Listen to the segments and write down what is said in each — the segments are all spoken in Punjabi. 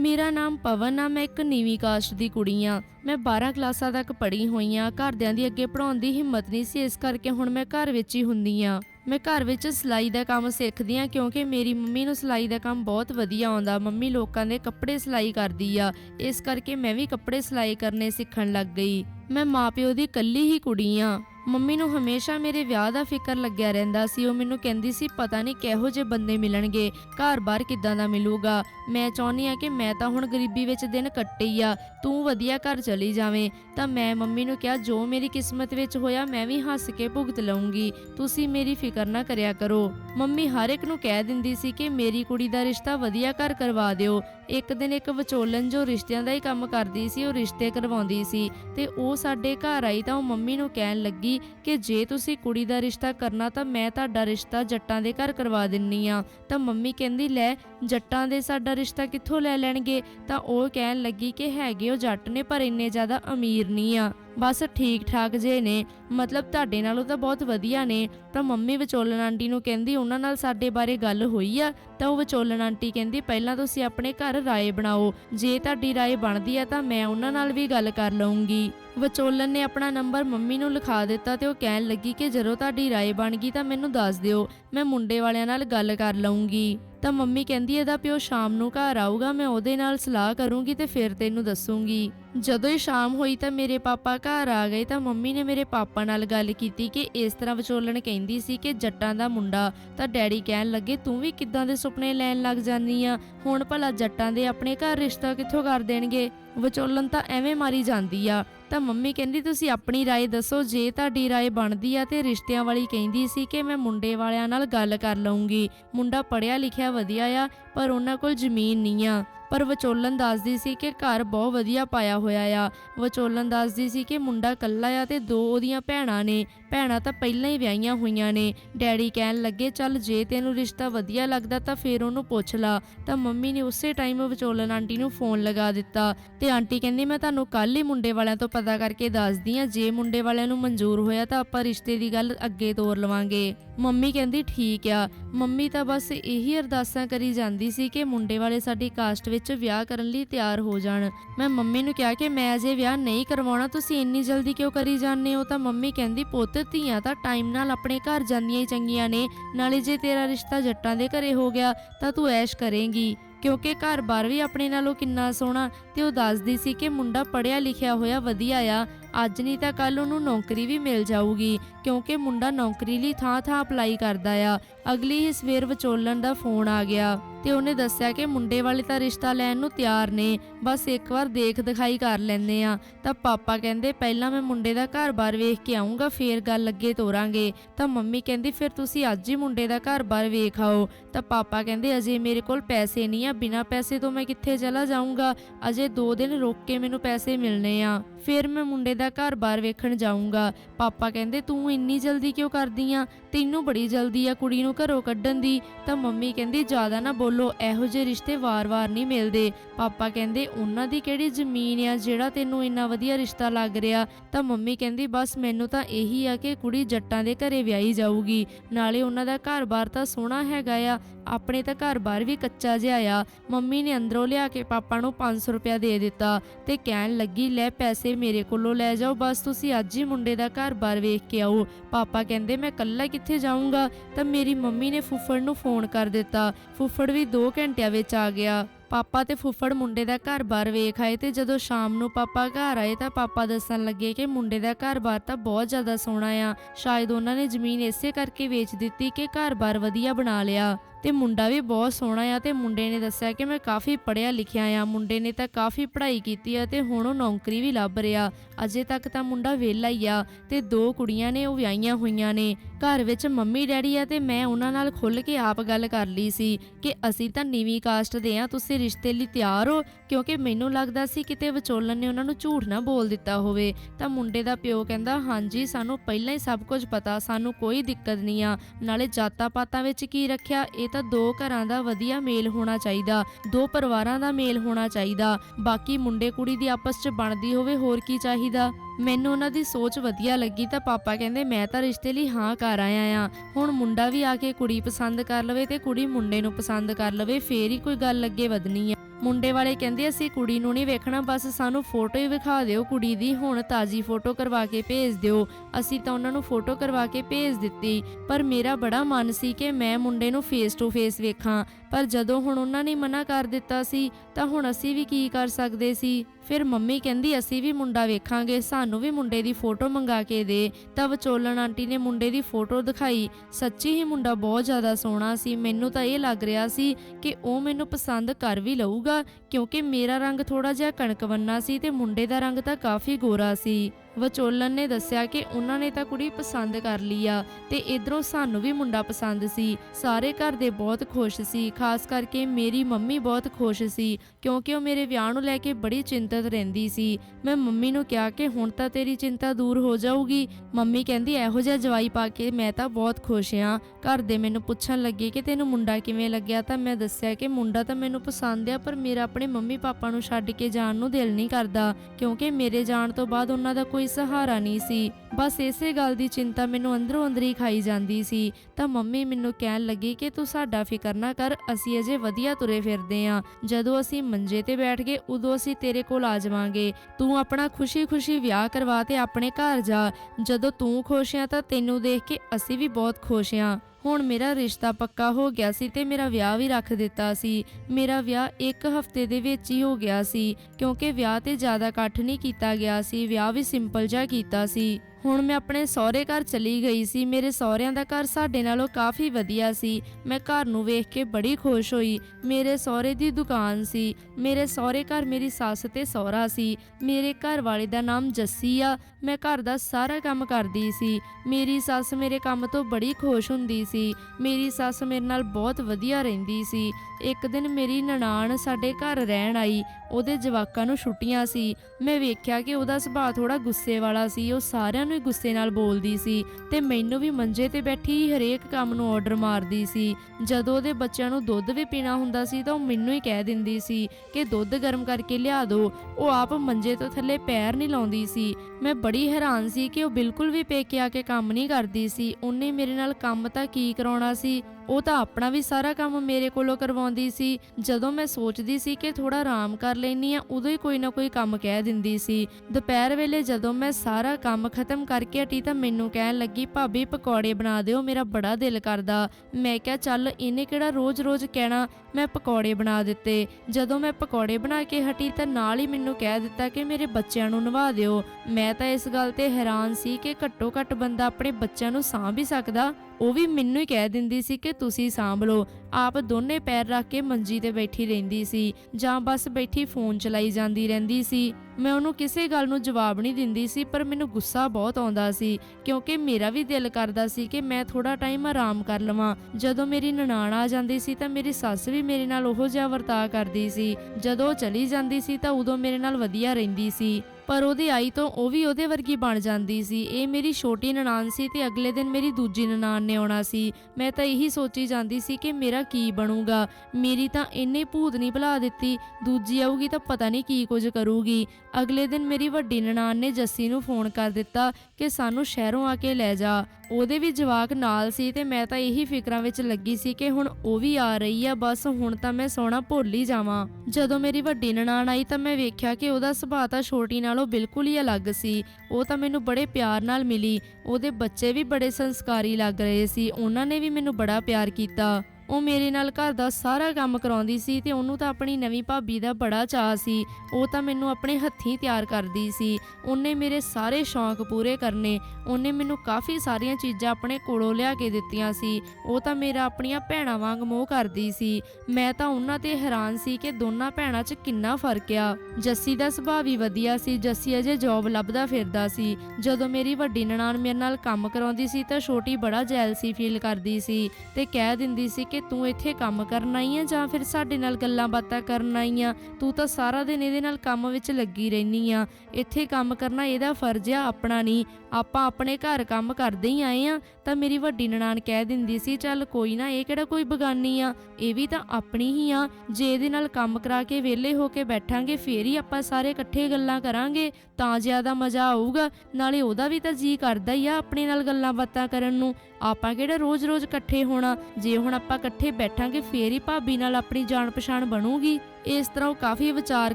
ਮੇਰਾ ਨਾਮ ਪਵਨ ਆ, ਮੈਂ ਇੱਕ ਨੀਵੀਂ ਕਾਸਟ ਦੀ ਕੁੜੀ ਆ। ਮੈਂ 12 ਕਲਾਸਾਂ ਤੱਕ ਪੜ੍ਹੀ ਹੋਈ ਆ, ਘਰਦਿਆਂ ਦੀ ਅੱਗੇ ਪੜਾਉਣ ਦੀ ਹਿੰਮਤ ਨਹੀਂ ਸੀ, ਇਸ ਕਰਕੇ ਹੁਣ ਮੈਂ ਘਰ ਵਿੱਚ ਹੀ ਹੁੰਦੀ ਆ। ਮੈਂ ਘਰ ਵਿੱਚ ਸਿਲਾਈ ਦਾ ਕੰਮ ਸਿੱਖਦੀ ਆ, ਕਿਉਂਕਿ ਮੇਰੀ ਮੰਮੀ ਨੂੰ ਸਿਲਾਈ ਦਾ ਕੰਮ ਬਹੁਤ ਵਧੀਆ ਆਉਂਦਾ। ਮੰਮੀ ਲੋਕਾਂ ਦੇ ਕੱਪੜੇ ਸਿਲਾਈ ਕਰਦੀ ਆ, ਇਸ ਕਰਕੇ ਮੈਂ ਵੀ ਕੱਪੜੇ ਸਿਲਾਈ ਕਰਨੇ ਸਿੱਖਣ ਲੱਗ ਗਈ। ਮੈਂ ਮਾਪਿਓ ਦੀ ਇਕੱਲੀ ਹੀ ਕੁੜੀ ਆ। ਮੰਮੀ ਨੂੰ ਹਮੇਸ਼ਾ ਮੇਰੇ ਵਿਆਹ ਦਾ ਫਿਕਰ ਲੱਗਿਆ ਰਹਿੰਦਾ ਸੀ। ਉਹ ਮੈਨੂੰ ਕਹਿੰਦੀ ਸੀ, ਪਤਾ ਨਹੀਂ ਕਿਹੋ ਜਿਹੇ ਬੰਦੇ ਮਿਲਣਗੇ। ਘਰ-ਬਾਰ ਕਿੱਦਾਂ ਦਾ ਮਿਲੂਗਾ? ਮੈਂ ਚਾਹੁੰਦੀ ਆ ਕਿ ਮੈਂ ਤਾਂ ਹੁਣ ਗਰੀਬੀ ਵਿੱਚ ਦਿਨ ਕੱਟੇ ਹੀ ਆ। ਤੂੰ ਵਧੀਆ ਘਰ ਚਲੀ ਜਾਵੇਂ। ਤਾਂ ਮੈਂ ਮੰਮੀ ਨੂੰ ਕਿਹਾ, ਜੋ ਮੇਰੀ ਕਿਸਮਤ ਵਿੱਚ ਹੋਇਆ, ਮੈਂ ਵੀ ਹੱਸ ਕੇ ਭੁਗਤ ਲਵਾਂਗੀ ਤੁਸੀਂ ਮੇਰੀ ਫਿਕਰ ਨਾ ਕਰਿਆ ਕਰੋ। ਮੰਮੀ ਹਰ ਇੱਕ ਨੂੰ ਕਹਿ ਦਿੰਦੀ ਸੀ ਕਿ ਮੇਰੀ ਕੁੜੀ ਦਾ ਰਿਸ਼ਤਾ ਵਧੀਆ ਘਰ ਕਰਵਾ ਦਿਓ। ਇੱਕ ਦਿਨ ਇੱਕ ਵਿਚੋਲਨ ਜੋ ਰਿਸ਼ਤਿਆਂ ਦਾ ਹੀ ਕੰਮ ਕਰਦੀ ਸੀ, ਉਹ ਰਿਸ਼ਤੇ ਕਰਵਾਉਂਦੀ ਸੀ ਤੇ ਉਹ ਸਾਡੇ ਘਰ ਆਈ ਤਾਂ ਉਹ ਮੰਮੀ ਨੂੰ ਕਹਿਣ ਲੱਗੀ ਕਿ ਜੇ ਤੁਸੀਂ ਕੁੜੀ ਦਾ ਰਿਸ਼ਤਾ ਕਰਨਾ ਤਾਂ ਮੈਂ ਤੁਹਾਡਾ ਰਿਸ਼ਤਾ ਜੱਟਾਂ ਦੇ ਘਰ ਕਰਵਾ ਦਿੰਨੀ ਆ। ਤਾਂ ਮੰਮੀ ਕਹਿੰਦੀ, ਲੈ, ਜੱਟਾਂ ਦੇ ਸਾਡਾ ਰਿਸ਼ਤਾ ਕਿੱਥੋਂ ਲੈ ਲੈਣਗੇ? ਤਾਂ ਉਹ ਕਹਿਣ ਲੱਗੀ ਕਿ ਹੈਗੇ ਉਹ ਜੱਟ ਨੇ ਪਰ ਇੰਨੇ ਜ਼ਿਆਦਾ ਅਮੀਰ ਨਹੀਂ ਆ। ਬਸ ਠੀਕ ਠਾਕ ਜੇ ਨੇ। ਮਤਲਬ ਤੁਹਾਡੇ ਨਾਲੋਂ ਤਾਂ ਬਹੁਤ ਵਧੀਆ ਨੇ। ਤਾਂ ਮੰਮੀ ਵਿਚੋਲਣ ਆਂਟੀ ਨੂੰ ਕਹਿੰਦੀ ਉਹਨਾਂ ਨਾਲ ਸਾਡੇ ਬਾਰੇ ਗੱਲ ਹੋਈ ਆ। ਤਾਂ ਉਹ ਵਿਚੋਲਣ ਆਂਟੀ ਕਹਿੰਦੀ, ਪਹਿਲਾਂ ਤੁਸੀਂ ਆਪਣੇ ਘਰ ਰਾਏ ਬਣਾਓ। ਜੇ ਤੁਹਾਡੀ ਰਾਏ ਬਣਦੀ ਆ ਤਾਂ ਮੈਂ ਉਹਨਾਂ ਨਾਲ ਵੀ ਗੱਲ ਕਰ ਲਵਾਂਗੀ ਵਿਚੋਲਨ ਨੇ ਆਪਣਾ ਨੰਬਰ ਮੰਮੀ ਨੂੰ ਲਿਖਾ ਦਿੱਤਾ ਤੇ ਉਹ ਕਹਿਣ ਲੱਗੀ ਕਿ ਜਦੋਂ ਤੁਹਾਡੀ ਰਾਏ ਬਣ ਗਈ ਤਾਂ ਮੈਨੂੰ ਦੱਸ ਦਿਓ, ਮੈਂ ਮੁੰਡੇ ਵਾਲਿਆਂ ਨਾਲ ਗੱਲ ਕਰ ਲਵਾਂਗੀ ਤਾਂ ਮੰਮੀ ਕਹਿੰਦੀ, ਇਹਦਾ ਪਿਓ ਸ਼ਾਮ ਨੂੰ ਘਰ ਆਊਗਾ, ਮੈਂ ਉਹਦੇ ਨਾਲ ਸਲਾਹ ਕਰੂੰਗੀ ਤੇ ਫਿਰ ਤੈਨੂੰ ਦੱਸੂੰਗੀ। ਜਦੋਂ ਹੀ ਸ਼ਾਮ ਹੋਈ ਤਾਂ ਮੇਰੇ ਪਾਪਾ ਘਰ ਆ ਗਏ ਤਾਂ ਮੰਮੀ ਨੇ ਮੇਰੇ ਪਾਪਾ ਨਾਲ ਗੱਲ ਕੀਤੀ ਕਿ ਇਸ ਤਰ੍ਹਾਂ ਵਿਚੋਲਣ ਕਹਿੰਦੀ ਸੀ ਕਿ ਜੱਟਾਂ ਦਾ ਮੁੰਡਾ, ਤਾਂ ਡੈਡੀ ਕਹਿਣ ਲੱਗੇ, ਤੂੰ ਵੀ ਕਿੱਦਾਂ ਦੇ ਸੁਪਨੇ ਲੈਣ ਲੱਗ ਜਾਂਦੀ ਆ? ਹੁਣ ਭਲਾ ਜੱਟਾਂ ਦੇ ਆਪਣੇ ਘਰ ਰਿਸ਼ਤਾ ਕਿੱਥੋਂ ਕਰ ਦੇਣਗੇ? ਵਿਚੋਲਣ ਤਾਂ ਐਵੇਂ ਮਾਰੀ ਜਾਂਦੀ ਆ। ਤਾਂ ਮੰਮੀ ਕਹਿੰਦੀ ਤੁਸੀਂ ਆਪਣੀ رائے ਦੱਸੋ ਜੇ ਤੁਹਾਡੀ رائے ਬਣਦੀ ਆ ਤੇ ਰਿਸ਼ਤਿਆਂ ਵਾਲੀ ਕਹਿੰਦੀ ਸੀ ਕਿ ਮੈਂ ਮੁੰਡੇ ਵਾਲਿਆਂ ਨਾਲ ਗੱਲ ਕਰ ਲਵਾਂਗੀ ਮੁੰਡਾ ਪੜਿਆ ਲਿਖਿਆ ਵਧੀਆ ਆ ਪਰ ਉਹਨਾਂ ਕੋਲ ਜ਼ਮੀਨ ਨਹੀਂ ਆ ਪਰ ਵਿਚੋਲਨ ਦੱਸਦੀ ਸੀ ਕਿ ਘਰ ਬਹੁਤ ਵਧੀਆ ਪਾਇਆ ਹੋਇਆ ਆ। ਵਿਚੋਲਨ ਦੱਸਦੀ ਸੀ ਕਿ ਮੁੰਡਾ ਕੱਲਾ ਆ ਤੇ ਦੋ ਉਹਦੀਆਂ ਭੈਣਾਂ ਨੇ। ਭੈਣਾਂ ਤਾਂ ਪਹਿਲਾਂ ਹੀ ਵਿਆਹੀਆਂ ਹੋਈਆਂ ਨੇ। ਡੈਡੀ ਕਹਿਣ ਲੱਗੇ, ਚੱਲ ਜੇ ਤੈਨੂੰ ਰਿਸ਼ਤਾ ਵਧੀਆ ਲੱਗਦਾ ਤਾਂ ਫੇਰ ਉਹਨੂੰ ਪੁੱਛ ਲਾ। ਤਾਂ ਮੰਮੀ ਨੇ ਉਸੇ ਟਾਈਮ ਵਿਚੋਲਨ ਆਂਟੀ ਨੂੰ ਫੋਨ ਲਗਾ ਦਿੱਤਾ ਤੇ ਆਂਟੀ ਕਹਿੰਦੀ, ਮੈਂ ਤੁਹਾਨੂੰ ਕੱਲ ਹੀ ਮੁੰਡੇ ਵਾਲਿਆਂ ਤੋਂ ਪਤਾ ਕਰਕੇ ਦੱਸਦੀ ਆ, ਜੇ ਮੁੰਡੇ ਵਾਲਿਆਂ ਨੂੰ ਮਨਜ਼ੂਰ ਹੋਇਆ ਤਾਂ ਆਪਾਂ ਰਿਸ਼ਤੇ ਦੀ ਗੱਲ ਅੱਗੇ ਤੋਰ ਲਵਾਂਗੇ। ਮੰਮੀ ਕਹਿੰਦੀ, ਠੀਕ ਆ। ਮੰਮੀ ਤਾਂ ਬਸ ਇਹੀ ਅਰਦਾਸਾਂ ਕਰੀ ਜਾਂਦੀ ਸੀ ਕਿ ਮੁੰਡੇ ਵਾਲੇ ਸਾਡੀ ਕਾਸਟ ਵਿੱਚ ਵਿਆਹ ਕਰਨ ਲਈ ਤਿਆਰ ਹੋ ਜਾਣ। ਮੈਂ ਮੰਮੀ ਨੂੰ ਕਿਹਾ ਕਿ ਮੈਂ ਅਜੇ ਵਿਆਹ ਨਹੀਂ ਕਰਵਾਉਣਾ, ਤੁਸੀਂ ਇੰਨੀ ਜਲਦੀ ਕਿਉਂ ਕਰੀ ਜਾਂਦੇ ਹੋ? ਤਾਂ ਮੰਮੀ ਕਹਿੰਦੀ, ਪੁੱਤ, ਧੀਆਂ ਤਾਂ ਟਾਈਮ ਨਾਲ ਆਪਣੇ ਘਰ ਜਾਂਦੀਆਂ ਹੀ ਚੰਗੀਆਂ ਨੇ। ਨਾਲੇ ਜੇ ਤੇਰਾ ਰਿਸ਼ਤਾ ਜੱਟਾਂ ਦੇ ਘਰੇ ਹੋ ਗਿਆ, ਤਾਂ ਤੂੰ ਐਸ਼ ਕਰੇਂਗੀ। ਕਿਉਂਕਿ ਘਰ-ਬਾਰ ਵੀ ਆਪਣੇ ਨਾਲੋਂ ਕਿੰਨਾ ਸੋਹਣਾ। ਤੇ ਉਹ ਦੱਸਦੀ ਸੀ ਕਿ ਮੁੰਡਾ ਪੜਿਆ ਲਿਖਿਆ ਹੋਇਆ ਵਧੀਆ ਆ। ਅੱਜ ਨਹੀਂ ਤਾਂ ਕੱਲ ਉਹਨੂੰ ਨੌਕਰੀ ਵੀ ਮਿਲ ਜਾਊਗੀ, ਕਿਉਂਕਿ ਮੁੰਡਾ ਨੌਕਰੀ ਲਈ ਥਾਂ-ਥਾਂ ਅਪਲਾਈ ਕਰਦਾ ਆ। ਅਗਲੀ ਹੀ ਸਵੇਰ ਵਿਚੋਲਣ ਦਾ ਫੋਨ ਆ ਗਿਆ ਤੇ ਉਹਨੇ ਦੱਸਿਆ ਕਿ ਮੁੰਡੇ ਵਾਲੇ ਤਾਂ ਰਿਸ਼ਤਾ ਲੈਣ ਨੂੰ ਤਿਆਰ ਨੇ, ਬਸ ਇੱਕ ਵਾਰ ਦੇਖ ਦਿਖਾਈ ਕਰ ਲੈਂਦੇ ਆ। ਤਾਂ ਪਾਪਾ ਕਹਿੰਦੇ, ਪਹਿਲਾਂ ਮੈਂ ਮੁੰਡੇ ਦਾ ਘਰ-ਬਾਰ ਵੇਖ ਕੇ ਆਉਂਗਾ ਫੇਰ ਗੱਲ ਅੱਗੇ ਤੋਰਾਂਗੇ। ਤਾਂ ਮੰਮੀ ਕਹਿੰਦੀ, ਫਿਰ ਤੁਸੀਂ ਅੱਜ ਹੀ ਮੁੰਡੇ ਦਾ ਘਰ-ਬਾਰ ਵੇਖ ਆਓ। ਤਾਂ ਪਾਪਾ ਕਹਿੰਦੇ, ਅਜੇ ਮੇਰੇ ਕੋਲ ਪੈਸੇ ਨਹੀਂ ਆ, ਬਿਨਾਂ ਪੈਸੇ ਤੋਂ ਮੈਂ ਕਿੱਥੇ ਚਲਾ ਜਾਊਂਗਾ? ਅਜੇ 2 ਦਿਨ ਰੁਕ ਕੇ ਮੈਨੂੰ ਪੈਸੇ ਮਿਲਣੇ ਆ। ਫਿਰ ਮੈਂ ਮੁੰਡੇ ਦਾ ਘਰ-ਬਾਰ ਵੇਖਣ ਜਾਊਂਗਾ। ਪਾਪਾ ਕਹਿੰਦੇ ਤੂੰ ਇੰਨੀ ਜਲਦੀ ਕਿਉਂ ਕਰਦੀ ਆ? ਤੈਨੂੰ ਬੜੀ ਜਲਦੀ ਆ ਕੁੜੀ ਨੂੰ ਘਰੋਂ ਕੱਢਣ ਦੀ। ਤਾਂ ਮੰਮੀ ਕਹਿੰਦੀ, ਜ਼ਿਆਦਾ ਨਾ ਬੋਲੋ, ਇਹੋ ਜਿਹੇ ਰਿਸ਼ਤੇ ਵਾਰ-ਵਾਰ ਨਹੀਂ ਮਿਲਦੇ। ਪਾਪਾ ਕਹਿੰਦੇ, ਉਹਨਾਂ ਦੀ ਕਿਹੜੀ ਜ਼ਮੀਨ ਆ ਜਿਹੜਾ ਤੈਨੂੰ ਇੰਨਾ ਵਧੀਆ ਰਿਸ਼ਤਾ ਲੱਗ ਰਿਹਾ? ਤਾਂ ਮੰਮੀ ਕਹਿੰਦੀ, ਬਸ ਮੈਨੂੰ ਤਾਂ ਇਹੀ ਆ ਕਿ ਕੁੜੀ ਜੱਟਾਂ ਦੇ ਘਰੇ ਵਿਆਹੀ ਜਾਊਗੀ। ਨਾਲੇ ਉਹਨਾਂ ਦਾ ਘਰ-ਬਾਰ ਤਾਂ ਸੋਹਣਾ ਹੈਗਾ ਆ। ਆਪਣੇ ਤਾਂ ਘਰ-ਬਾਰ ਵੀ ਕੱਚਾ ਜਿਹਾ ਆ। ਮੰਮੀ ਨੇ ਅੰਦਰੋਂ ਲਿਆ ਕੇ ਪਾਪਾ ਨੂੰ 500 ਰੁਪਇਆ ਦੇ ਦਿੱਤਾ ਤੇ ਕਹਿਣ ਲੱਗੀ, ਲੈ ਪੈਸੇ ਮੇਰੇ ਕੋਲੋਂ ਲੈ ਜਾਓ, ਬਸ ਤੁਸੀਂ ਅੱਜ ਹੀ ਮੁੰਡੇ ਦਾ ਘਰ-ਬਾਰ ਵੇਖ ਕੇ ਆਓ। ਪਾਪਾ ਕਹਿੰਦੇ, ਮੈਂ ਕੱਲਾ ਕਿੱਥੇ ਜਾਊਂਗਾ ਤਾਂ ਮੇਰੀ ਮੰਮੀ ਨੇ ਫੁੱਫੜ ਨੂੰ ਫੋਨ ਕਰ ਦਿੱਤਾ। ਫੁੱਫੜ ਵੀ 2 ਘੰਟਿਆਂ ਵਿੱਚ ਆ ਗਿਆ। ਪਾਪਾ ਤੇ ਫੁੱਫੜ ਮੁੰਡੇ ਦਾ ਘਰ-ਬਾਰ ਵੇਖ ਆਏ ਤੇ ਜਦੋਂ ਸ਼ਾਮ ਨੂੰ ਪਾਪਾ ਘਰ ਆਏ ਤਾਂ ਪਾਪਾ ਦੱਸਣ ਲੱਗੇ ਕਿ ਮੁੰਡੇ ਦਾ ਘਰ-ਬਾਰ ਤਾਂ ਬਹੁਤ ਜ਼ਿਆਦਾ ਸੋਹਣਾ ਆ। ਸ਼ਾਇਦ ਉਹਨਾਂ ਨੇ ਜ਼ਮੀਨ ਇਸੇ ਕਰਕੇ ਵੇਚ ਦਿੱਤੀ ਕਿ ਘਰ-ਬਾਰ ਵਧੀਆ ਬਣਾ ਲਿਆ। ਤੇ ਮੁੰਡਾ ਵੀ ਬਹੁਤ ਸੋਹਣਾ ਆ ਤੇ ਮੁੰਡੇ ਨੇ ਦੱਸਿਆ ਕਿ ਮੈਂ ਕਾਫੀ ਪੜਿਆ ਲਿਖਿਆ ਆ। ਮੁੰਡੇ ਨੇ ਤਾਂ ਕਾਫੀ ਪੜ੍ਹਾਈ ਕੀਤੀ ਆ ਤੇ ਹੁਣ ਉਹ ਨੌਕਰੀ ਵੀ ਲੱਭ ਰਿਹਾ। ਅਜੇ ਤੱਕ ਤਾਂ ਮੁੰਡਾ ਵਿਹਲਾ ਹੀ ਆ ਤੇ ਦੋ ਕੁੜੀਆਂ ਨੇ, ਉਹ ਵਿਆਹੀਆਂ ਹੋਈਆਂ ਨੇ। ਘਰ ਵਿੱਚ ਮੰਮੀ ਡੈਡੀ ਆ ਤੇ ਮੈਂ ਉਹਨਾਂ ਨਾਲ ਖੁੱਲ ਕੇ ਆਪ ਗੱਲ ਕਰ ਲਈ ਸੀ ਕਿ ਅਸੀਂ ਤਾਂ ਨੀਵੀਂ ਕਾਸਟ ਦੇ ਆ, ਤੁਸੀਂ ਰਿਸ਼ਤੇ ਲਈ ਤਿਆਰ ਹੋ, ਕਿਉਂਕਿ ਮੈਨੂੰ ਲੱਗਦਾ ਸੀ ਕਿਤੇ ਵਿਚੋਲਨ ਨੇ ਉਹਨਾਂ ਨੂੰ ਝੂਠ ਨਾ ਬੋਲ ਦਿੱਤਾ ਹੋਵੇ। ਤਾਂ ਮੁੰਡੇ ਦਾ ਪਿਓ ਕਹਿੰਦਾ, ਹਾਂਜੀ, ਸਾਨੂੰ ਪਹਿਲਾਂ ਹੀ ਸਭ ਕੁਝ ਪਤਾ, ਸਾਨੂੰ ਕੋਈ ਦਿੱਕਤ ਨਹੀਂ ਆ। ਨਾਲੇ ਜਾਤਾਂ ਪਾਤਾਂ ਵਿੱਚ ਕੀ ਰੱਖਿਆ? ਇਹ ਤਾਂ ਦੋ ਘਰਾਂ ਦਾ ਵਧੀਆ ਮੇਲ ਹੋਣਾ ਚਾਹੀਦਾ, ਦੋ ਪਰਿਵਾਰਾਂ ਦਾ ਮੇਲ ਹੋਣਾ ਚਾਹੀਦਾ। ਬਾਕੀ ਮੁੰਡੇ ਕੁੜੀ ਦੀ ਆਪਸ 'ਚ ਬਣਦੀ ਹੋਵੇ, ਹੋਰ ਕੀ ਚਾਹੀਦਾ? ਮੈਨੂੰ ਉਹਨਾਂ ਦੀ ਸੋਚ ਵਧੀਆ ਲੱਗੀ ਤਾਂ ਪਾਪਾ ਕਹਿੰਦੇ, ਮੈਂ ਤਾਂ ਰਿਸ਼ਤੇ ਲਈ ਹਾਂ ਕਰ ਆਇਆ ਆ। ਹੁਣ ਮੁੰਡਾ ਵੀ ਆ ਕੇ ਕੁੜੀ ਪਸੰਦ ਕਰ ਲਵੇ ਤੇ ਕੁੜੀ ਮੁੰਡੇ ਨੂੰ ਪਸੰਦ ਕਰ ਲਵੇ, ਫੇਰ ਹੀ ਕੋਈ ਗੱਲ ਅੱਗੇ ਵਧਣੀ ਆ। ਮੁੰਡੇ ਵਾਲੇ ਕਹਿੰਦੇ, ਅਸੀਂ ਕੁੜੀ ਨੂੰ ਨਹੀਂ ਵੇਖਣਾ, ਬਸ ਸਾਨੂੰ ਫੋਟੋ ਹੀ ਵਿਖਾ ਦਿਓ ਕੁੜੀ ਦੀ, ਹੁਣ ਤਾਜ਼ੀ ਫੋਟੋ ਕਰਵਾ ਕੇ ਭੇਜ ਦਿਓ। ਅਸੀਂ ਤਾਂ ਉਹਨਾਂ ਨੂੰ ਫੋਟੋ ਕਰਵਾ ਕੇ ਭੇਜ ਦਿੱਤੀ, ਪਰ ਮੇਰਾ ਬੜਾ ਮਨ ਸੀ ਕਿ ਮੈਂ ਮੁੰਡੇ ਨੂੰ ਫੇਸ ਟੂ ਫੇਸ ਵੇਖਾਂ। ਪਰ ਜਦੋਂ ਹੁਣ ਉਹਨਾਂ ਨੇ ਮਨਾ ਕਰ ਦਿੱਤਾ ਸੀ, ਤਾਂ ਹੁਣ ਅਸੀਂ ਵੀ ਕੀ ਕਰ ਸਕਦੇ ਸੀ? ਫਿਰ ਮੰਮੀ ਕਹਿੰਦੀ, ਅਸੀਂ ਵੀ ਮੁੰਡਾ ਵੇਖਾਂਗੇ, ਸਾਨੂੰ ਵੀ ਮੁੰਡੇ ਦੀ ਫੋਟੋ ਮੰਗਾ ਕੇ ਦੇ। ਤਾਂ ਵਿਚੋਲਣ ਆਂਟੀ ਨੇ ਮੁੰਡੇ ਦੀ ਫੋਟੋ ਦਿਖਾਈ। ਸੱਚੀ ਹੀ ਮੁੰਡਾ ਬਹੁਤ ਜ਼ਿਆਦਾ ਸੋਹਣਾ ਸੀ। ਮੈਨੂੰ ਤਾਂ ਇਹ ਲੱਗ ਰਿਹਾ ਸੀ ਕਿ ਉਹ ਮੈਨੂੰ ਪਸੰਦ ਕਰ ਵੀ ਲਊਗਾ, ਕਿਉਂਕਿ ਮੇਰਾ ਰੰਗ ਥੋੜਾ ਜਿਹਾ ਕਣਕਵੰਨਾ ਸੀ ਤੇ ਮੁੰਡੇ ਦਾ ਰੰਗ ਤਾਂ ਕਾਫੀ ਗੋਰਾ ਸੀ। ਵਿਚੋਲਨ ਨੇ ਦੱਸਿਆ ਕਿ ਉਹਨਾਂ ਨੇ ਤਾਂ ਕੁੜੀ ਪਸੰਦ ਕਰ ਲਈ ਆ ਤੇ ਇਧਰੋਂ ਸਾਨੂੰ ਵੀ ਮੁੰਡਾ ਪਸੰਦ ਸੀ। ਸਾਰੇ ਘਰ ਦੇ ਬਹੁਤ ਖੁਸ਼ ਸੀ, ਖਾਸ ਕਰਕੇ ਮੇਰੀ ਮੰਮੀ ਬਹੁਤ ਖੁਸ਼ ਸੀ, ਕਿਉਂਕਿ ਉਹ ਮੇਰੇ ਵਿਆਹ ਨੂੰ ਲੈ ਕੇ ਬੜੀ ਚਿੰਤਤ ਰਹਿੰਦੀ ਸੀ। ਮੈਂ ਮੰਮੀ ਨੂੰ ਕਿਹਾ ਕਿ ਹੁਣ ਤਾਂ ਤੇਰੀ ਚਿੰਤਾ ਦੂਰ ਹੋ ਜਾਊਗੀ। ਮੰਮੀ ਕਹਿੰਦੀ, ਇਹੋ ਜਿਹਾ ਜਵਾਈ ਪਾ ਕੇ ਮੈਂ ਤਾਂ ਬਹੁਤ ਖੁਸ਼ ਹਾਂ ਘਰ ਦੇ ਮੈਨੂੰ ਪੁੱਛਣ ਲੱਗੇ ਕਿ ਤੈਨੂੰ ਮੁੰਡਾ ਕਿਵੇਂ ਲੱਗਿਆ ਤਾਂ ਮੈਂ ਦੱਸਿਆ ਕਿ ਮੁੰਡਾ ਤਾਂ ਮੈਨੂੰ ਪਸੰਦ ਆ, ਪਰ ਮੇਰਾ ਆਪਣੇ ਮੰਮੀ ਪਾਪਾ ਨੂੰ ਛੱਡ ਕੇ ਜਾਣ ਨੂੰ ਦਿਲ ਨਹੀਂ ਕਰਦਾ, ਕਿਉਂਕਿ ਮੇਰੇ ਜਾਣ ਤੋਂ ਬਾਅਦ ਉਹਨਾਂ ਦਾ ਕੋਈ ਸਹਾਰਾ ਨਹੀਂ ਸੀ। ਬਸ ਇਸੇ ਗੱਲ ਦੀ ਚਿੰਤਾ ਮੈਨੂੰ ਅੰਦਰੋਂ ਅੰਦਰੀ ਖਾਈ ਜਾਂਦੀ ਸੀ। ਤਾਂ ਮੰਮੀ ਮੈਨੂੰ ਕਹਿਣ ਲੱਗੀ ਕਿ ਤੂੰ ਸਾਡਾ ਫਿਕਰ ਨਾ ਕਰ, ਅਸੀਂ ਅਜੇ ਵਧੀਆ ਤੁਰੇ ਫਿਰਦੇ ਆਂ। ਜਦੋਂ ਅਸੀਂ ਮੰਜੇ ਤੇ ਬੈਠ ਗਏ, ਉਦੋਂ ਅਸੀਂ ਤੇਰੇ ਕੋਲ ਆ ਜਾਵਾਂਗੇ। ਤੂੰ ਆਪਣਾ ਖੁਸ਼ੀ-ਖੁਸ਼ੀ ਵਿਆਹ ਕਰਵਾ ਤੇ ਆਪਣੇ ਘਰ ਜਾ। ਜਦੋਂ ਤੂੰ ਖੁਸ਼ ਆਂ ਤਾਂ ਤੈਨੂੰ ਦੇਖ ਕੇ ਅਸੀਂ ਵੀ ਬਹੁਤ ਖੁਸ਼ ਆਂ। ਹੁਣ ਮੇਰਾ ਰਿਸ਼ਤਾ ਪੱਕਾ ਹੋ ਗਿਆ ਸੀ ਤੇ ਮੇਰਾ ਵਿਆਹ ਵੀ ਰੱਖ ਦਿੱਤਾ ਸੀ। ਮੇਰਾ ਵਿਆਹ ਇੱਕ ਹਫ਼ਤੇ ਦੇ ਵਿੱਚ ਹੀ ਹੋ ਗਿਆ ਸੀ, ਕਿਉਂਕਿ ਵਿਆਹ ਤੇ ਜ਼ਿਆਦਾ ਇਕੱਠ ਨਹੀਂ ਕੀਤਾ ਗਿਆ ਸੀ, ਵਿਆਹ ਵੀ ਸਿੰਪਲ ਜਿਹਾ ਕੀਤਾ ਸੀ। ਹੁਣ ਮੈਂ ਆਪਣੇ ਸਹੁਰੇ ਘਰ ਚਲੀ ਗਈ ਸੀ। ਮੇਰੇ ਸਹੁਰਿਆਂ ਦਾ ਘਰ ਸਾਡੇ ਨਾਲੋਂ ਕਾਫੀ ਵਧੀਆ ਸੀ। ਮੈਂ ਘਰ ਨੂੰ ਵੇਖ ਕੇ ਬੜੀ ਖੁਸ਼ ਹੋਈ। ਮੇਰੇ ਸਹੁਰੇ ਦੀ ਦੁਕਾਨ ਸੀ। ਮੇਰੇ ਸਹੁਰੇ ਘਰ ਮੇਰੀ ਸੱਸ ਤੇ ਸਹੁਰਾ ਸੀ। ਮੇਰੇ ਘਰ ਵਾਲੇ ਦਾ ਨਾਮ ਜੱਸੀ ਆ। ਮੈਂ ਘਰ ਦਾ ਸਾਰਾ ਕੰਮ ਕਰਦੀ ਸੀ। ਮੇਰੀ ਸੱਸ ਮੇਰੇ ਕੰਮ ਤੋਂ ਬੜੀ ਖੁਸ਼ ਹੁੰਦੀ ਸੀ। ਮੇਰੀ ਸੱਸ ਮੇਰੇ ਨਾਲ ਬਹੁਤ ਵਧੀਆ ਰਹਿੰਦੀ ਸੀ। ਇੱਕ ਦਿਨ ਮੇਰੀ ਨਨਾਣ ਸਾਡੇ ਘਰ ਰਹਿਣ ਆਈ। ਉਹਦੇ ਜਵਾਕਾਂ ਨੂੰ ਛੁੱਟੀਆਂ ਸੀ। ਮੈਂ ਵੇਖਿਆ ਕਿ ਉਹਦਾ ਸੁਭਾਅ ਥੋੜਾ ਗੁੱਸੇ ਵਾਲਾ ਸੀ। ਉਹ ਸਾਰਿਆਂ ਨੂੰ ਹੀ ਗੁੱਸੇ ਨਾਲ ਬੋਲਦੀ ਸੀ ਤੇ ਮੈਨੂੰ ਵੀ ਮੰਜੇ ਤੇ ਬੈਠੀ ਹੀ ਹਰੇਕ ਕੰਮ ਨੂੰ ਆਰਡਰ ਮਾਰਦੀ ਸੀ। ਜਦੋਂ ਉਹਦੇ ਬੱਚਿਆਂ ਨੂੰ ਦੁੱਧ ਵੀ ਪੀਣਾ ਹੁੰਦਾ ਸੀ ਤਾਂ ਉਹ ਮੈਨੂੰ ਹੀ ਕਹਿ ਦਿੰਦੀ ਸੀ ਕਿ ਦੁੱਧ ਗਰਮ ਕਰਕੇ ਲਿਆ ਦਿਓ ਉਹ ਆਪ ਮੰਜੇ ਤੋਂ ਥੱਲੇ ਪੈਰ ਨਹੀਂ ਲਾਉਂਦੀ ਸੀ। ਮੈਂ ਬੜੀ ਹੈਰਾਨ ਸੀ ਕਿ ਉਹ ਬਿਲਕੁਲ ਵੀ ਪੇਕੇ ਆ ਕੇ ਕੰਮ ਨਹੀਂ ਕਰਦੀ ਸੀ। ਉਹਨੇ ਮੇਰੇ ਨਾਲ ਕੰਮ ਤਾਂ ਕੀ ਕਰਾਉਣਾ ਸੀ? ਉਹ ਤਾਂ ਆਪਣਾ ਵੀ ਸਾਰਾ ਕੰਮ ਮੇਰੇ ਕੋਲੋਂ ਕਰਵਾਉਂਦੀ ਸੀ। ਜਦੋਂ ਮੈਂ ਸੋਚਦੀ ਸੀ ਕਿ ਥੋੜਾ ਆਰਾਮ ਕਰ ਲੈਣੀ ਆ ਉਦੋਂ ਹੀ ਕੋਈ ਨਾ ਕੋਈ ਕੰਮ ਕਹਿ ਦਿੰਦੀ ਸੀ। ਦੁਪਹਿਰ ਵੇਲੇ ਜਦੋਂ ਮੈਂ ਸਾਰਾ ਕੰਮ ਖਤਮ ਕਰਕੇ ਹਟੀ ਤਾਂ ਮੈਨੂੰ ਕਹਿਣ ਲੱਗੀ, ਭਾਬੀ, ਪਕੌੜੇ ਬਣਾ ਦਿਓ, ਮੇਰਾ ਬੜਾ ਦਿਲ ਕਰਦਾ। ਮੈਂ ਕਿਹਾ, ਚੱਲ ਇਹਨੇ ਕਿਹੜਾ ਰੋਜ਼-ਰੋਜ਼ ਕਹਿਣਾ, ਮੈਂ ਪਕੌੜੇ ਬਣਾ ਦਿੱਤੇ। ਜਦੋਂ ਮੈਂ ਪਕੌੜੇ ਬਣਾ ਕੇ ਹਟੀ ਤਾਂ ਨਾਲ ਹੀ ਮੈਨੂੰ ਕਹਿ ਦਿੱਤਾ ਕਿ ਮੇਰੇ ਬੱਚਿਆਂ ਨੂੰ ਨਵਾ ਦਿਓ। ਮੈਂ ਤਾਂ ਇਸ ਗੱਲ ਤੇ ਹੈਰਾਨ ਸੀ ਕਿ ਘੱਟੋ ਘੱਟ ਬੰਦਾ ਆਪਣੇ ਬੱਚਿਆਂ ਨੂੰ ਸਾਂਭ ਹੀ ਸਕਦਾ। ਉਹ ਵੀ ਮੈਨੂੰ ਹੀ ਕਹਿ ਦਿੰਦੀ ਸੀ ਕਿ ਤੁਸੀਂ ਸਾਂਭ ਲਓ। ਆਪ ਦੋਨੇ ਪੈਰ ਰੱਖ ਕੇ ਮੰਜੀ ਤੇ ਬੈਠੀ ਰਹਿੰਦੀ ਸੀ ਜਾਂ ਬਸ ਬੈਠੀ ਫੋਨ ਚਲਾਈ ਜਾਂਦੀ ਰਹਿੰਦੀ ਸੀ। ਮੈਂ ਉਹਨੂੰ ਕਿਸੇ ਗੱਲ ਨੂੰ ਜਵਾਬ ਨਹੀਂ ਦਿੰਦੀ ਸੀ, ਪਰ ਮੈਨੂੰ ਗੁੱਸਾ ਬਹੁਤ ਆਉਂਦਾ ਸੀ, ਕਿਉਂਕਿ ਮੇਰਾ ਵੀ ਦਿਲ ਕਰਦਾ ਸੀ ਕਿ ਮੈਂ ਥੋੜਾ ਟਾਈਮ ਆਰਾਮ ਕਰ ਲਵਾਂ। ਜਦੋਂ ਮੇਰੀ ਨਨਾਣ ਆ ਜਾਂਦੀ ਸੀ ਤਾਂ ਮੇਰੀ ਸੱਸ ਵੀ ਮੇਰੇ ਨਾਲ ਉਹੋ ਜਿਹਾ ਵਰਤਾਅ ਕਰਦੀ ਸੀ। ਜਦੋਂ ਉਹ ਚਲੀ ਜਾਂਦੀ ਸੀ ਤਾਂ ਉਦੋਂ ਮੇਰੇ ਨਾਲ ਵਧੀਆ ਰਹਿੰਦੀ ਸੀ। ਪਰ ਉਹਦੀ ਆਈ ਤੋਂ ਉਹ ਵੀ ਉਹਦੇ ਵਰਗੀ ਬਣ ਜਾਂਦੀ ਸੀ। ਇਹ ਮੇਰੀ ਛੋਟੀ ਨਨਾਣ ਸੀ ਤੇ ਅਗਲੇ ਦਿਨ ਮੇਰੀ ਦੂਜੀ ਨਨਾਣ ਨੇ ਆਉਣਾ ਸੀ। ਮੈਂ ਤਾਂ ਇਹੀ ਸੋਚੀ ਜਾਂਦੀ ਸੀ ਕਿ ਮੇਰਾ ਕੀ ਬਣੂਗਾ। ਮੇਰੀ ਤਾਂ ਇੰਨੇ ਭੂਤ ਨਹੀਂ ਭੁਲਾ ਦਿੱਤੀ। ਦੂਜੀ ਆਊਗੀ ਤਾਂ ਪਤਾ ਨਹੀਂ ਕੀ ਕੁਝ ਕਰੂਗੀ। ਅਗਲੇ ਦਿਨ ਮੇਰੀ ਵੱਡੀ ਨਨਾਣ ਨੇ ਜੱਸੀ ਨੂੰ ਫੋਨ ਕਰ ਦਿੱਤਾ ਕਿ ਸਾਨੂੰ ਸ਼ਹਿਰੋਂ ਆ ਕੇ ਲੈ ਜਾ। ਉਹਦੇ ਵੀ ਜਵਾਕ ਨਾਲ ਸੀ ਤੇ ਮੈਂ ਤਾਂ ਇਹੀ ਫਿਕਰਾਂ ਵਿੱਚ ਲੱਗੀ ਸੀ ਕਿ ਹੁਣ ਉਹ ਵੀ ਆ ਰਹੀ ਆ, ਬਸ ਹੁਣ ਤਾਂ ਮੈਂ ਸੋਣਾ ਭੁੱਲ ਹੀ ਜਾਵਾਂ। ਜਦੋਂ ਮੇਰੀ ਵੱਡੀ ਨਨਾਣ ਆਈ ਤਾਂ ਮੈਂ ਵੇਖਿਆ ਕਿ ਉਹਦਾ ਸੁਭਾਅ ਤਾਂ ਛੋਟੀ ਨਾਲੋਂ ਬਿਲਕੁਲ ਹੀ ਅਲੱਗ ਸੀ। ਉਹ ਤਾਂ ਮੈਨੂੰ ਬੜੇ ਪਿਆਰ ਨਾਲ ਮਿਲੀ। ਉਹਦੇ ਬੱਚੇ ਵੀ ਬੜੇ ਸੰਸਕਾਰੀ ਲੱਗ ਰਹੇ ਸੀ। ਉਹਨਾਂ ਨੇ ਵੀ ਮੈਨੂੰ ਬੜਾ ਪਿਆਰ ਕੀਤਾ। ਉਹ ਮੇਰੇ ਨਾਲ ਘਰ ਦਾ ਸਾਰਾ ਕੰਮ ਕਰਾਉਂਦੀ ਸੀ ਤੇ ਉਹਨੂੰ ਤਾਂ ਆਪਣੀ ਨਵੀਂ ਭਾਬੀ ਦਾ ਬੜਾ ਚਾਅ ਸੀ। ਉਹ ਤਾਂ ਮੈਨੂੰ ਆਪਣੇ ਹੱਥੀਂ ਤਿਆਰ ਕਰਦੀ ਸੀ। ਉਹਨੇ ਮੇਰੇ ਸਾਰੇ ਸ਼ੌਂਕ ਪੂਰੇ ਕਰਨੇ। ਉਹਨੇ ਮੈਨੂੰ ਕਾਫੀ ਸਾਰੀਆਂ ਚੀਜ਼ਾਂ ਆਪਣੇ ਕੋਲੋਂ ਲਿਆ ਕੇ ਦਿੱਤੀਆਂ ਸੀ। ਉਹ ਤਾਂ ਮੇਰਾ ਆਪਣੀਆਂ ਭੈਣਾਂ ਵਾਂਗ ਮੋਹ ਕਰਦੀ ਸੀ। ਮੈਂ ਤਾਂ ਉਹਨਾਂ ਤੇ ਹੈਰਾਨ ਸੀ ਕਿ ਦੋਨਾਂ ਭੈਣਾਂ 'ਚ ਕਿੰਨਾ ਫ਼ਰਕ ਆ। ਜੱਸੀ ਦਾ ਸੁਭਾਅ ਵੀ ਵਧੀਆ ਸੀ। ਜੱਸੀ ਅਜੇ ਜੌਬ ਲੱਭਦਾ ਫਿਰਦਾ ਸੀ। ਜਦੋਂ ਮੇਰੀ ਵੱਡੀ ਨਨਾਣ ਮੇਰੇ ਨਾਲ ਕੰਮ ਕਰਾਉਂਦੀ ਸੀ ਤਾਂ ਛੋਟੀ ਬੜਾ ਜੈਲਸੀ ਫੀਲ ਕਰਦੀ ਸੀ ਤੇ ਕਹਿ ਦਿੰਦੀ ਸੀ ਕਿ ਕਿ ਤੂੰ ਇੱਥੇ ਕੰਮ ਕਰਨ ਆਈ ਆ ਜਾਂ ਫਿਰ ਸਾਡੇ ਨਾਲ ਗੱਲਾਂ ਬਾਤਾਂ ਕਰਨ ਆਈ ਆ? ਤੂੰ ਤਾਂ ਸਾਰਾ ਦਿਨ ਇਹਦੇ ਨਾਲ ਕੰਮ ਵਿੱਚ ਲੱਗੀ ਰਹਿਨੀ ਆ। ਇੱਥੇ ਕੰਮ ਕਰਨਾ ਇਹਦਾ ਫਰਜ਼ ਆ, ਆਪਣਾ ਨਹੀਂ। ਆਪਾਂ ਆਪਣੇ ਘਰ ਕੰਮ ਕਰਦੇ ਹੀ ਆਏ ਆ, ਤਾਂ ਮੇਰੀ ਵੱਡੀ ਨਨਾਣ ਕਹਿ ਦਿੰਦੀ ਸੀ, ਚੱਲ ਕੋਈ ਨਾ, ਇਹ ਕਿਹੜਾ ਕੋਈ ਬਗਾਨੀ ਆ? ਇਹ ਵੀ ਤਾਂ ਆਪਣੀ ਹੀ ਆ। ਜੇ ਇਹਦੇ ਨਾਲ ਕੰਮ ਕਰਾ ਕੇ ਵਿਹਲੇ ਹੋ ਕੇ ਬੈਠਾਂਗੇ, ਫੇਰ ਹੀ ਆਪਾਂ ਸਾਰੇ ਇਕੱਠੇ ਗੱਲਾਂ ਕਰਾਂਗੇ, ਤਾਂ ਜ਼ਿਆਦਾ ਮਜ਼ਾ ਆਊਗਾ। ਨਾਲੇ ਉਹਦਾ ਵੀ ਤਾਂ ਜੀ ਕਰਦਾ ਹੀ ਆ ਆਪਣੇ ਨਾਲ ਗੱਲਾਂ ਬਾਤਾਂ ਕਰਨ ਨੂੰ। ਆਪਾਂ ਕਿਹੜਾ ਰੋਜ਼-ਰੋਜ਼ ਇਕੱਠੇ ਹੋਣਾ? ਜੇ ਹੁਣ ਆਪਾਂ ਇਕੱਠੇ ਬੈਠਾਂਗੇ, ਫੇਰ ਹੀ ਭਾਬੀ ਨਾਲ ਆਪਣੀ ਜਾਣ ਪਛਾਣ ਬਣੂਗੀ। ਇਸ ਤਰ੍ਹਾਂ ਉਹ ਕਾਫੀ ਵਿਚਾਰ